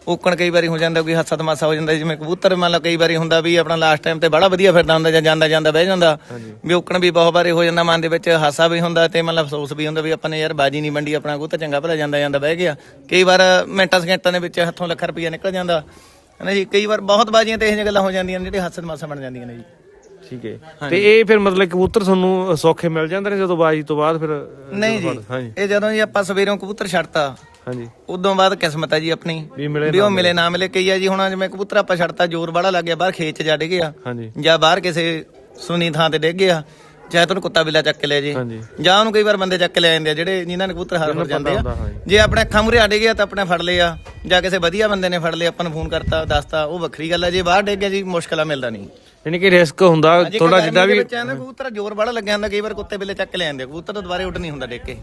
ਓਕਣ ਕਈ ਵਾਰੀ ਹੋ ਜਾਂਦਾ ਕੋਈ ਹਾਸਾ ਤਮਾਸਾ ਹੋ ਜਾਂਦਾ ਜਿਵੇਂ ਕਬੂਤਰ ਮੰਨ ਲਓ ਕਈ ਵਾਰੀ ਹੁੰਦਾ ਵੀ ਆਪਣਾ ਲਾਸਟ ਟਾਈਮ ਤੇ ਬੜਾ ਵਧੀਆ ਫਿਰਦਾ ਹੁੰਦਾ ਜਾਂ ਜਾਂਦਾ ਜਾਂਦਾ ਬਹਿ ਜਾਂਦਾ। ਵੀ ਓਕਣ ਵੀ ਬਹੁਤ ਵਾਰੀ ਹੋ ਜਾਂਦਾ ਮਨ ਦੇ ਵਿੱਚ ਹਾਸਾ ਵੀ ਹੁੰਦਾ ਤੇ ਮਤਲਬ ਅਫਸੋਸ ਵੀ ਹੁੰਦਾ ਵੀ ਆਪਾਂ ਨੇ ਯਾਰ ਬਾਜੀ ਨਹੀਂ ਮੰਡੀ ਆਪਣਾ ਕਬੂਤਰ ਚੰਗਾ ਭਲਾ ਜਾਂਦਾ ਜਾਂਦਾ ਬਹਿ ਗਿਆ। ਕਈ ਵਾਰ ਮਿੰਟਾਂ ਸਕਿੰਟਾਂ ਦੇ ਵਿੱਚ ਹੱਥੋਂ ਲੱਖ ਰੁਪਈਆ ਨਿਕਲ ਜਾਂਦਾ। ਹੈ ਨਾ ਜੀ? ਕਈ ਵਾਰ ਬਹੁਤ ਬਾਜੀਆਂ ਤੇ ਇਹੋ ਜਿਹੀਆਂ ਗੱਲਾਂ ਹੋ ਜਾਂਦੀਆਂ ਨੇ ਜਿਹੜੇ ਹਾਸਾ ਤਮਾਸਾ ਬਣ ਜਾਂਦੀਆਂ ਨੇ ਜੀ। ਠੀਕ ਹੈ। ਤੇ ਇਹ ਫਿਰ ਮਤਲਬ ਕਬੂਤਰ ਤੁਹਾਨੂੰ ਸੌਖੇ ਮਿਲ ਜਾਂਦੇ ਨੇ ਜਦੋਂ ਬਾਜੀ ਤੋਂ ਬਾਅਦ ਫਿਰ ਨਹੀਂ ਜੀ ਇਹ ਜਦੋਂ ਜੀ ਆਪਾਂ ਸਵੇਰੋਂ ਕਬੂਤਰ ਛੱਡਤਾ ਹਾਂਜੀ। ਉਦੋਂ ਬਾਅਦ ਕਿਸਮਤ ਹੈ ਜੀ ਆਪਣੀ। ਵੀ ਮਿਲੇ ਵੀ ਉਹ ਮਿਲੇ। ਨਾ ਮਿਲੇ ਕਈ ਆ ਜੀ ਹੁਣ ਜਿਵੇਂ ਕਬੂਤਰ ਆਪਾਂ ਛੱਡਤਾ ਜ਼ੋਰ ਬੜਾ ਲੱਗ ਗਿਆ ਬਾਹਰ ਖੇਤ ਚ ਜਾ ਡਿੱਗਿਆ ਹਾਂਜੀ। ਜਾਂ ਬਾਹਰ ਕਿਸੇ ਸੁਨੀ ਥਾਂ ਤੇ ਡਿੱਗ ਗਿਆ ਚਾਹੇ ਤੁਹਾਨੂੰ ਕੁੱਤਾ ਬਿੱਲਾ ਚੱਕ ਕੇ ਲੈ ਜੇ। ਜਾਂ ਉਹਨੂੰ ਕਈ ਵਾਰ ਬੰਦੇ ਚੱਕ ਲੈ ਜਾਂਦੇ ਆ ਜਿਹੜੇ ਜਿਨ੍ਹਾਂ ਨੇ ਕਬੂਤਰ ਹਾਰ ਹੋ ਜਾਂਦੇ ਆ। ਜੇ ਆਪਣੇ ਅੱਖਾਂ ਮੂਰੇ ਅੜ ਗਿਆ ਤਾਂ ਆਪਣੇ ਫੜ ਲਿਆ ਜਾਂ ਕਿਸੇ ਵਧੀਆ ਬੰਦੇ ਨੇ ਫੜ ਲਿਆ ਆਪਾਂ ਨੂੰ ਫੋਨ ਕਰਤਾ ਦੱਸਤਾ ਉਹ ਵੱਖਰੀ ਗੱਲ ਹੈ ਜੇ ਬਾਹਰ ਡਿੱਗ ਗਿਆ ਜੀ ਮੁਸ਼ਕਲਾ ਮਿਲਦਾ ਨਹੀਂ। ਯਾਨੀ ਕਿ ਰਿਸਕ ਹੁੰਦਾ ਥੋੜਾ ਜਿੱਦਾਂ ਵੀ ਕਬੂਤਰ ਜ਼ੋਰ ਬੜਾ ਲੱਗਿਆ ਹੁੰਦਾ ਕਈ ਵਾਰ ਕੁੱਤੇ ਬਿੱਲੇ ਚੱਕ ਲੈ ਜਾਂਦੇ ਆ, ਕਬੂਤਰ ਤਾਂ ਦੁਬਾਰੇ ਉੱਡ ਨਹੀਂ ਹੁੰਦਾ ਡਿੱਗ ਕੇ।